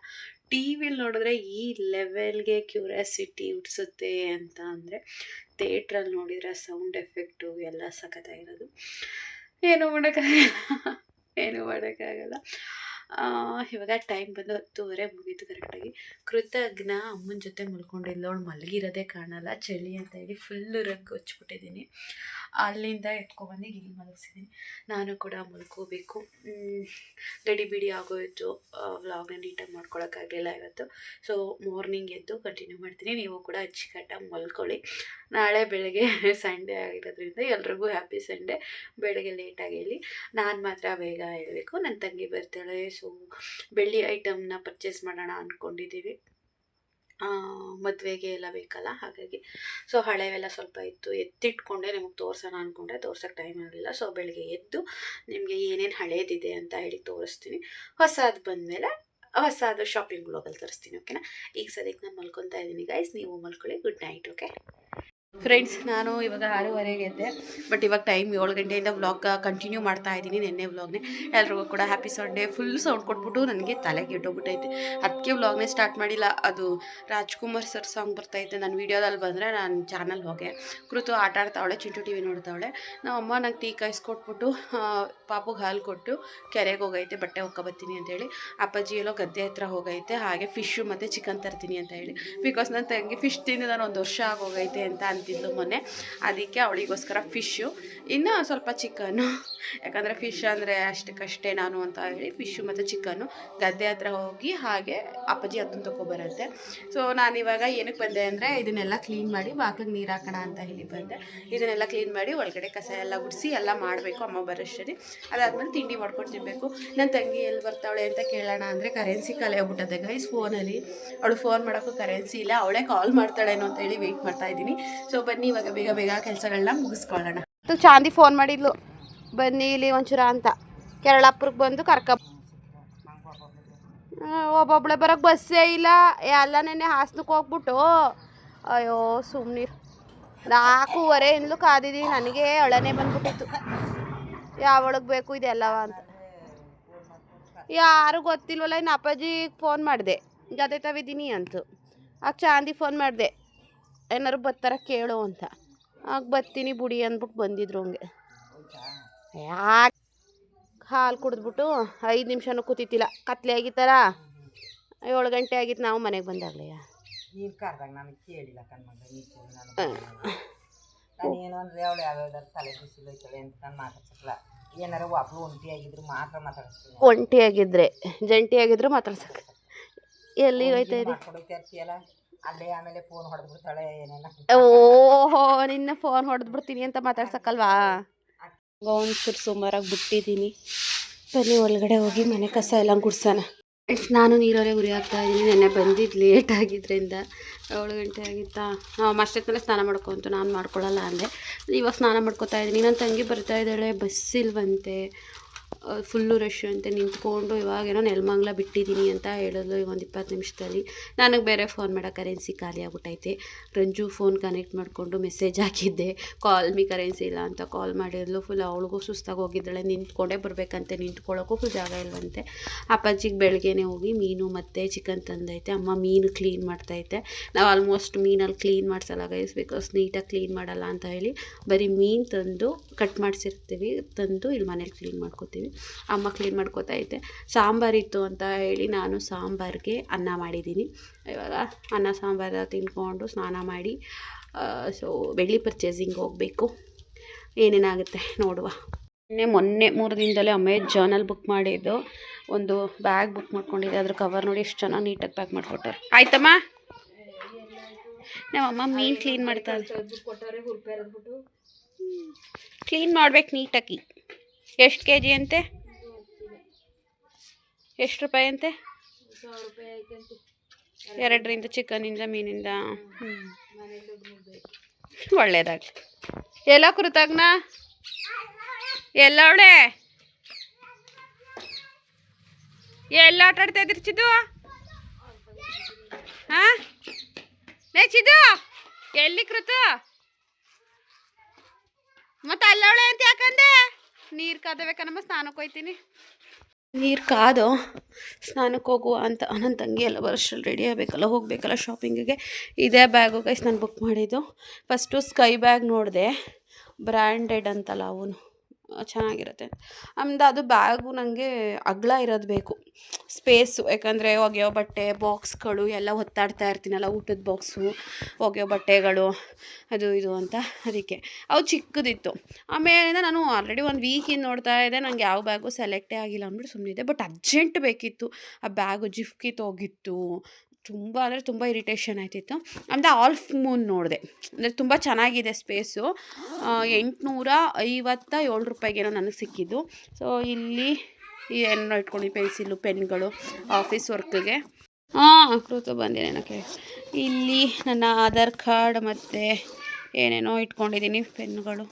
ಟಿ ವಿಲಿ ನೋಡಿದ್ರೆ ಈ ಲೆವೆಲ್ಗೆ ಕ್ಯೂರಿಯಾಸಿಟಿ ಹುಟ್ಟಿಸುತ್ತೆ ಅಂತ ಅಂದರೆ ಥಿಯೇಟ್ರಲ್ಲಿ ನೋಡಿದ್ರೆ ಸೌಂಡ್ ಎಫೆಕ್ಟು ಎಲ್ಲ ಸಖತ್ತಾಗಿರೋದು. ಏನೂ ಮಾಡೋಕ್ಕಾಗಲ್ಲ. ಏನೂ ಮಾಡೋಕ್ಕಾಗಲ್ಲ. ಇವಾಗ ಟೈಮ್ ಬಂದು ಹತ್ತುವರೆ ಮುಗೀತು ಕರೆಕ್ಟಾಗಿ ಕೃತಜ್ಞ ಅಮ್ಮನ ಜೊತೆ ಮಲ್ಕೊಂಡಿಲ್ಲ ಅವಳು ಮಲಗಿರೋದೇ ಕಾಣಲ್ಲ, ಚಳಿ ಅಂತ ಹೇಳಿ ಫುಲ್ಲು ರಗ್ ಹಚ್ಬಿಟ್ಟಿದ್ದೀನಿ ಅಲ್ಲಿಂದ ಎತ್ಕೊಬಂದು ಇಲ್ಲಿ ಮಲಗಿಸಿದ್ದೀನಿ ನಾನು ಕೂಡ ಮಲ್ಕೋಬೇಕು. ಗಡಿ ಬಿಡಿ ಆಗೋಯ್ತು. ವ್ಲಾಗ್ನ ನೀಟಾಗಿ ಮಾಡ್ಕೊಳಕ್ಕಾಗಲಿಲ್ಲ ಇವತ್ತು. ಸೊ ಮಾರ್ನಿಂಗ್ ಎದ್ದು ಕಂಟಿನ್ಯೂ ಮಾಡ್ತೀನಿ. ನೀವು ಕೂಡ ಅಚ್ಚುಕಟ್ಟಾಗಿ ಮಲ್ಕೊಳ್ಳಿ. ನಾಳೆ ಬೆಳಗ್ಗೆ ಸಂಡೇ ಆಗಿರೋದ್ರಿಂದ ಎಲ್ರಿಗೂ ಹ್ಯಾಪಿ ಸಂಡೇ ಬೆಳಗ್ಗೆ ಲೇಟಾಗಿ ಹೇಳಿ. ನಾನು ಮಾತ್ರ ಬೇಗ ಹೇಳಬೇಕು ನನ್ನ ತಂಗಿ ಬರ್ತಾಳೆ ಸೊ ಬೆಳ್ಳಿ ಐಟಮ್ನ ಪರ್ಚೇಸ್ ಮಾಡೋಣ ಅಂದ್ಕೊಂಡಿದ್ದೀವಿ ಮದುವೆಗೆ ಎಲ್ಲ ಬೇಕಲ್ಲ, ಹಾಗಾಗಿ. ಸೊ ಹಳೆವೆಲ್ಲ ಸ್ವಲ್ಪ ಇತ್ತು, ಎತ್ತಿಟ್ಕೊಂಡೆ, ನಿಮಗೆ ತೋರಿಸೋಣ ಅಂದ್ಕೊಂಡೆ ತೋರ್ಸೋಕ್ಕೆ ಟೈಮ್ ಆಗಲಿಲ್ಲ. ಸೊ ಬೆಳಗ್ಗೆ ಎದ್ದು ನಿಮಗೆ ಏನೇನು ಹಳೇದಿದೆ ಅಂತ ಹೇಳಿ ತೋರಿಸ್ತೀನಿ. ಹೊಸದು ಬಂದಮೇಲೆ, ಹೊಸದು ಶಾಪಿಂಗ್ ಬ್ಲಾಗಲ್ಲಿ ತರಿಸ್ತೀನಿ ಓಕೆನಾ ಈಗ ಸದ್ಯಕ್ಕೆ ನಾನು ಮಲ್ಕೊತಾ ಇದ್ದೀನಿ ಗೈಸ್ ನೀವು ಮಲ್ಕೊಳ್ಳಿ. ಗುಡ್ ನೈಟ್ ಓಕೆ ಫ್ರೆಂಡ್ಸ್ ನಾನು ಇವಾಗ ಆರೂವರೆಗೆ ಇದ್ದೆ ಬಟ್ ಇವಾಗ ಟೈಮ್ ಏಳು ಗಂಟೆಯಿಂದ ವ್ಲಾಗ್ ಕಂಟಿನ್ಯೂ ಮಾಡ್ತಾ ಇದ್ದೀನಿ ನಿನ್ನೆ ವ್ಲಾಗ್ನೆ ಎಲ್ರಿಗೂ ಕೂಡ ಹ್ಯಾಪಿ ಸಂಡೇ ಫುಲ್ ಸೌಂಡ್ ಕೊಟ್ಬಿಟ್ಟು ನನಗೆ ತಲೆಗೆ ಇಟ್ಟೋಗ್ಬಿಟ್ಟೈತೆ ಅದಕ್ಕೆ ವ್ಲಾಗ್ನೇ ಸ್ಟಾರ್ಟ್ ಮಾಡಿಲ್ಲ. ಅದು ರಾಜ್ಕುಮಾರ್ ಸರ್ ಸಾಂಗ್ ಬರ್ತೈತೆ. ನಾನು ವೀಡಿಯೋದಲ್ಲಿ ಬಂದರೆ ನಾನು ಚಾನಲ್ ಹೋಗೆ. ಕೃತು ಆಟ ಆಡ್ತಾವಳೆ, ಚಿಂಟು ಟಿ ವಿ ನೋಡ್ತಾವಳೆ. ನಮ್ಮಮ್ಮ ನಂಗೆ ಟೀ ಕಾಯಿಸ್ಕೊಟ್ಬಿಟ್ಟು ಪಾಪುಗೆ ಹಾಲು ಕೊಟ್ಟು ಕೆರೆಗೆ ಹೋಗೈತೆ, ಬಟ್ಟೆ ಬರ್ತೀನಿ ಅಂತೇಳಿ ಅಪ್ಪಾಜಿ ಎಲ್ಲೋ ಗದ್ದೆ ಹತ್ರ ಹೋಗೈತೆ. ಹಾಗೆ ಫಿಶ್ಶು ಮತ್ತು ಚಿಕನ್ ತರ್ತೀನಿ ಅಂತ ಹೇಳಿ. ಬಿಕಾಸ್ ನನ್ನ ತಂಗಿ ಫಿಶ್ ತಿಂದು ನಾನು ಒಂದು ವರ್ಷ ಆಗೋಗೈತೆ ಅಂತ ಅಂತಿದ್ಲು ಮೊನ್ನೆ. ಅದಕ್ಕೆ ಅವಳಿಗೋಸ್ಕರ ಫಿಶ್ಶು. ಇನ್ನು ಸ್ವಲ್ಪ ಚಿಕನ್ನು. ಯಾಕಂದರೆ ಫಿಶ್ ಅಂದರೆ ಅಷ್ಟಕ್ಕಷ್ಟೇ ನಾನು ಅಂತ ಹೇಳಿ ಫಿಶ್ಶು ಮತ್ತು ಚಿಕನ್ನು ಗದ್ದೆ ಹತ್ರ ಹೋಗಿ ಹಾಗೆ ಅಪ್ಪಾಜಿ ಅದನ್ನು ತೊಗೊಬರುತ್ತೆ ಸೊ ನಾನು ಇವಾಗ ಏನಕ್ಕೆ ಬಂದೆ ಅಂದರೆ ಇದನ್ನೆಲ್ಲ ಕ್ಲೀನ್ ಮಾಡಿ ಬಾಗಿಲಿಗೆ ನೀರು ಹಾಕೋಣ ಅಂತ ಹೇಳಿ ಬಂದೆ. ಇದನ್ನೆಲ್ಲ ಕ್ಲೀನ್ ಮಾಡಿ ಒಳಗಡೆ ಕಸ ಎಲ್ಲ ಗುಡಿಸಿ ಎಲ್ಲ ಮಾಡಬೇಕು ಅಮ್ಮ ಬರೋಷ್ಟರಿ ಅದಾದ್ಮೇಲೆ ತಿಂಡಿ ಮಾಡ್ಕೊಂಡು ತಿನ್ನಬೇಕು ನನ್ನ ತಂಗಿ ಎಲ್ಲಿ ಬರ್ತಾವಳೆ ಅಂತ ಕೇಳೋಣ ಅಂದರೆ ಕರೆನ್ಸಿ ಕಲೆ ಹೋಗ್ಬಿಟ್ಟದೆ ಗೈಸ್ ಫೋನಲ್ಲಿ ಅವಳು ಫೋನ್ ಮಾಡೋಕ್ಕೂ ಕರೆನ್ಸಿ ಇಲ್ಲ. ಅವಳೇ ಕಾಲ್ ಮಾಡ್ತಾಳೇನೋ ಅಂತ ಹೇಳಿ ವೆಯ್ಟ್ ಮಾಡ್ತಾ ಇದ್ದೀನಿ. ಬನ್ನಿ, ಇವಾಗ ಬೇಗ ಬೇಗ ಕೆಲಸಗಳನ್ನ ಮುಗಿಸ್ಕೊಳ್ಳೋಣ. ಚಾಂದಿ ಫೋನ್ ಮಾಡಿದ್ಲು, ಬನ್ನಿ ಇಲ್ಲಿ ಒಂಚೂರ ಅಂತ. ಕೇರಳಪುರಕ್ಕೆ ಬಂದು ಕರ್ಕ ಒಬ್ಬೊಬ್ಳೆ ಬರೋಕ್ಕೆ ಬಸ್ಸೇ ಇಲ್ಲ ಎಲ್ಲ ನೆನೆ ಹಾಸನಕ್ಕೆ ಹೋಗ್ಬಿಟ್ಟು, ಅಯ್ಯೋ ಸುಮ್ಮನಿರು ನಾಲ್ಕೂವರೆಯಿಂದಲೂ ಕಾದಿದ್ದೀನಿ ನನಗೆ ಅಳನೆ ಬಂದ್ಬಿಟ್ಟಿತ್ತು. ಯಾವಳಗೆ ಬೇಕು ಇದೆಲ್ಲವ ಅಂತ. ಯಾರು ಗೊತ್ತಿಲ್ವಲ್ಲ, ಇನ್ನು ಅಪ್ಪಾಜಿಗೆ ಫೋನ್ ಮಾಡಿದೆ. ಜೊತೆ ತವಿದ್ದೀನಿ ಅಂತು. ಆಗ ಚಾಂದಿ ಫೋನ್ ಮಾಡಿದೆ ಏನಾರು ಬತ್ತಾರ ಕೇಳು ಅಂತ. ಆಗ ಬತ್ತೀನಿ ಬುಡಿ ಅಂದ್ಬಿಟ್ಟು ಬಂದಿದ್ರು ಹಂಗೆ. ಯಾಕೆ ಹಾಲು ಕುಡಿದ್ಬಿಟ್ಟು ಐದು ನಿಮಿಷನೂ ಕೂತಿತ್ತಿಲ್ಲ ಕತ್ಲೆ ಆಗಿತ್ತಾರ ಏಳು ಗಂಟೆ ಆಗಿತ್ತು ನಾವು ಮನೆಗೆ ಬಂದಾಗಲೇ. ಒಂಟಿಯಾಗಿದ್ರೆ ಒಂಟಿ ಆಗಿದ್ರು ಜಂಟಿ ಆಗಿದ್ರೆ ಮಾತಾಡ್ಸಕ್ಕೆ ಎಲ್ಲಿ ಹೋಯ್ತಾ ಇದೆ? ಅಲ್ಲೇ ಆಮೇಲೆ ಫೋನ್ ಹೊಡೆದ್ಬಿಡ್ತಾಳೆ ಏನೇನ ಓಹೋ ನಿನ್ನ ಫೋನ್ ಹೊಡೆದ್ಬಿಡ್ತೀನಿ ಅಂತ ಮಾತಾಡ್ಸಕ್ಕಲ್ವಾ? ಒಂಚೂರು ಸುಮಾರಾಗಿ ಬಿಟ್ಟಿದ್ದೀನಿ. ಬನ್ನಿ ಒಳಗಡೆ ಹೋಗಿ ಮನೆ ಕಸ ಎಲ್ಲ ಗುಡ್ಸೋಣ. ನಾನು ನೀರೊರೆ ಉರಿ ಹಾಕ್ತಾ ಇದ್ದೀನಿ ನೆನ್ನೆ ಬಂದಿದ್ದು ಲೇಟ್ ಆಗಿದ್ದರಿಂದ ಏಳು ಗಂಟೆ ಆಗಿತ್ತಾ? ಅಷ್ಟೊತ್ತಲ್ಲೇ ಸ್ನಾನ ಮಾಡ್ಕೊಂತು ನಾನು ಮಾಡ್ಕೊಳ್ಳಲ್ಲ ಅಂದೆ. ಇವಾಗ ಸ್ನಾನ ಮಾಡ್ಕೊತಾ ಇದ್ದೀನಿ. ನನ್ನ ತಂಗಿ ಬರ್ತಾ ಇದ್ದಾಳೆ ಬಸ್ ಇಲ್ವಂತೆ ಫುಲ್ಲು ರಶ್ ಅಂತ ನಿಂತ್ಕೊಂಡು ಇವಾಗೇನೋ ನೆಲಮಂಗ್ಲ ಬಿಟ್ಟಿದ್ದೀನಿ ಅಂತ ಹೇಳಿದ್ಲು ಈಗ ಒಂದು ಇಪ್ಪತ್ತು ನಿಮಿಷದಲ್ಲಿ. ನನಗೆ ಬೇರೆ ಫೋನ್ ಮಾಡೋ ಕರೆನ್ಸಿ ಖಾಲಿ ಆಗ್ಬಿಟ್ಟೈತೆ ರಂಜು ಫೋನ್ ಕನೆಕ್ಟ್ ಮಾಡಿಕೊಂಡು ಮೆಸೇಜ್ ಹಾಕಿದ್ದೆ. ಕಾಲ್ ಮಿ ಕರೆನ್ಸಿ ಇಲ್ಲ ಅಂತ ಕಾಲ್ ಮಾಡಿದ್ಲು. ಫುಲ್ ಅವಳಿಗೂ ಸುಸ್ತಾಗಿ ಹೋಗಿದ್ದಾಳೆ. ನಿಂತ್ಕೊಂಡೇ ಬರಬೇಕಂತೆ. ನಿಂತ್ಕೊಳ್ಳೋಕ್ಕೂ ಫುಲ್ ಜಾಗ ಇಲ್ವಂತೆ. ಅಪ್ಪಾಜಿಗೆ ಬೆಳಗ್ಗೆನೇ ಹೋಗಿ ಮೀನು ಮತ್ತು ಚಿಕನ್ ತಂದೈತೆ. ಅಮ್ಮ ಮೀನು ಕ್ಲೀನ್ ಮಾಡ್ತೈತೆ. ನಾವು ಆಲ್ಮೋಸ್ಟ್ ಮೀನಲ್ಲಿ ಕ್ಲೀನ್ ಮಾಡಿಸಲ್ಲ ಗೈಸ್ ಬಿಕಾಸ್ ನೀಟಾಗಿ ಕ್ಲೀನ್ ಮಾಡಲ್ಲ ಅಂತ ಹೇಳಿ ಬರೀ ಮೀನು ತಂದು ಕಟ್ ಮಾಡಿಸಿರ್ತೀವಿ. ತಂದು ಇಲ್ಲಿ ಮನೇಲಿ ಕ್ಲೀನ್ ಮಾಡ್ಕೋತೀವಿ. ಅಮ್ಮ ಕ್ಲೀನ್ ಮಾಡ್ಕೋತಾ ಐತೆ ಸಾಂಬಾರಿತ್ತು ಅಂತ ಹೇಳಿ ನಾನು ಸಾಂಬಾರಿಗೆ ಅನ್ನ ಮಾಡಿದ್ದೀನಿ. ಇವಾಗ ಅನ್ನ ಸಾಂಬಾರು ತಿನ್ಕೊಂಡು ಸ್ನಾನ ಮಾಡಿ ಸೊ ಬೆಳ್ಳಿ ಪರ್ಚೇಸಿಂಗ್ ಹೋಗಬೇಕು. ಏನೇನಾಗುತ್ತೆ ನೋಡುವ. ಮೊನ್ನೆ ಮೊನ್ನೆ ಮೂರು ದಿನದಲ್ಲೇ ಅಮೆಜಾನಲ್ಲಿ ಬುಕ್ ಮಾಡಿದ್ದು. ಒಂದು ಬ್ಯಾಗ್ ಬುಕ್ ಮಾಡ್ಕೊಂಡಿದ್ದೆ. ಅದ್ರ ಕವರ್ ನೋಡಿ ಎಷ್ಟು ಚೆನ್ನಾಗಿ ನೀಟಾಗಿ ಪ್ಯಾಕ್ ಮಾಡಿಕೊಟ್ಟಾರೆ ಆಯ್ತಮ್ಮ? ನಮ್ಮಮ್ಮ ಮೀನು ಕ್ಲೀನ್ ಮಾಡ್ತಾರೆ ಕ್ಲೀನ್ ಮಾಡ್ಬೇಕು ನೀಟಾಗಿ. ಎಷ್ಟು ಕೆ ಜಿ ಅಂತೆ? ಎಷ್ಟು ರೂಪಾಯಿ ಅಂತೆ? ಎರಡರಿಂದ ಚಿಕನಿಂದ ಮೀನಿಂದ. ಹ್ಞೂ ಒಳ್ಳೇದಾಗಲಿ. ಎಲ್ಲ ಕೃತಜ್ಞ ಎಲ್ಲವಳೆ ಎಲ್ಲ ಆಟ ಆಡ್ತಾ ಇದ್ರಿ ಚಿದ್ದು? ಹಾಂ? ಏ ಚಿದ್ದು, ಎಲ್ಲಿ ಕೃತು ಮತ್ತೆ ಅಲ್ಲವಳೆ ಅಂತ ಯಾಕಂದೆ? ನೀರು ಕಾದಬೇಕನ್ನಮ್ಮ ಸ್ನಾನಕ್ಕೆ ಹೋಯ್ತೀನಿ. ನೀರು ಕಾದೋ ಸ್ನಾನಕ್ಕೆ ಹೋಗುವ ಅಂತ ನನ್ನ ತಂಗಿ ಎಲ್ಲ ವರ್ಷಲ್ಲಿ ರೆಡಿ ಆಗಬೇಕಲ್ಲ, ಹೋಗಬೇಕಲ್ಲ ಶಾಪಿಂಗಿಗೆ ಇದೇ ಬ್ಯಾಗು ಗೈಸ್ ನಾನು ಬುಕ್ ಮಾಡಿದ್ದು. ಫಸ್ಟು ಸ್ಕೈ ಬ್ಯಾಗ್ ನೋಡಿದೆ. ಬ್ರ್ಯಾಂಡೆಡ್ ಅಂತಲ್ಲ ಅವನು. ಚೆನ್ನಾಗಿರುತ್ತೆ. ಆಮೇಲೆ ಅದು ಬ್ಯಾಗು ನನಗೆ ಅಗಲ ಇರೋದು ಬೇಕು. ಸ್ಪೇಸು, ಯಾಕಂದರೆ ಒಗೆಯೋ ಬಟ್ಟೆ, ಬಾಕ್ಸ್ಗಳು ಎಲ್ಲ ಒತ್ತಾಡ್ತಾ ಇರ್ತೀನಲ್ಲ, ಊಟದ ಬಾಕ್ಸು, ಒಗೆಯೋ ಬಟ್ಟೆಗಳು, ಅದು ಇದು ಅಂತ ಅದಕ್ಕೆ. ಅವು ಚಿಕ್ಕದಿತ್ತು. ಆಮೇಲೆ ನಾನು ಆಲ್ರೆಡಿ ಒಂದು ವೀಕಿಂದ ನೋಡ್ತಾ ಇದ್ದೆ ನನಗೆ ಯಾವ ಬ್ಯಾಗು ಸೆಲೆಕ್ಟೇ ಆಗಿಲ್ಲ ಅಂದ್ಬಿಟ್ಟು ಸುಮ್ಮನಿದ್ದೆ ಬಟ್ ಅರ್ಜೆಂಟ್ ಬೇಕಿತ್ತು. ಆ ಬ್ಯಾಗು ಜಿಫ್ಕಿ ಹೋಗಿತ್ತು ತುಂಬ ಅಂದರೆ ತುಂಬ ಇರಿಟೇಷನ್ ಆಯ್ತಿತ್ತು. ಅಂದರೆ ಆಲ್ಫ್ ಮೂನ್ ನೋಡಿದೆ. ಅಂದರೆ ತುಂಬ ಚೆನ್ನಾಗಿದೆ ಸ್ಪೇಸು ಎಂಟುನೂರ ಐವತ್ತ ಏಳು ರೂಪಾಯಿಗೇನೋ ನನಗೆ ಸಿಕ್ಕಿದ್ದು. ಸೊ ಇಲ್ಲಿ ಏನೋ ಇಟ್ಕೊಂಡು ಪೆನ್ಸಿಲು ಪೆನ್ಗಳು ಆಫೀಸ್ ವರ್ಕ್ಗೆ ಹಾಂ ಕೃತ ಬಂದಿದೆ ನನಗೆ. ಇಲ್ಲಿ ನನ್ನ ಆಧಾರ್ ಕಾರ್ಡ್ ಮತ್ತು ಏನೇನೋ ಇಟ್ಕೊಂಡಿದ್ದೀನಿ ಪೆನ್ಗಳು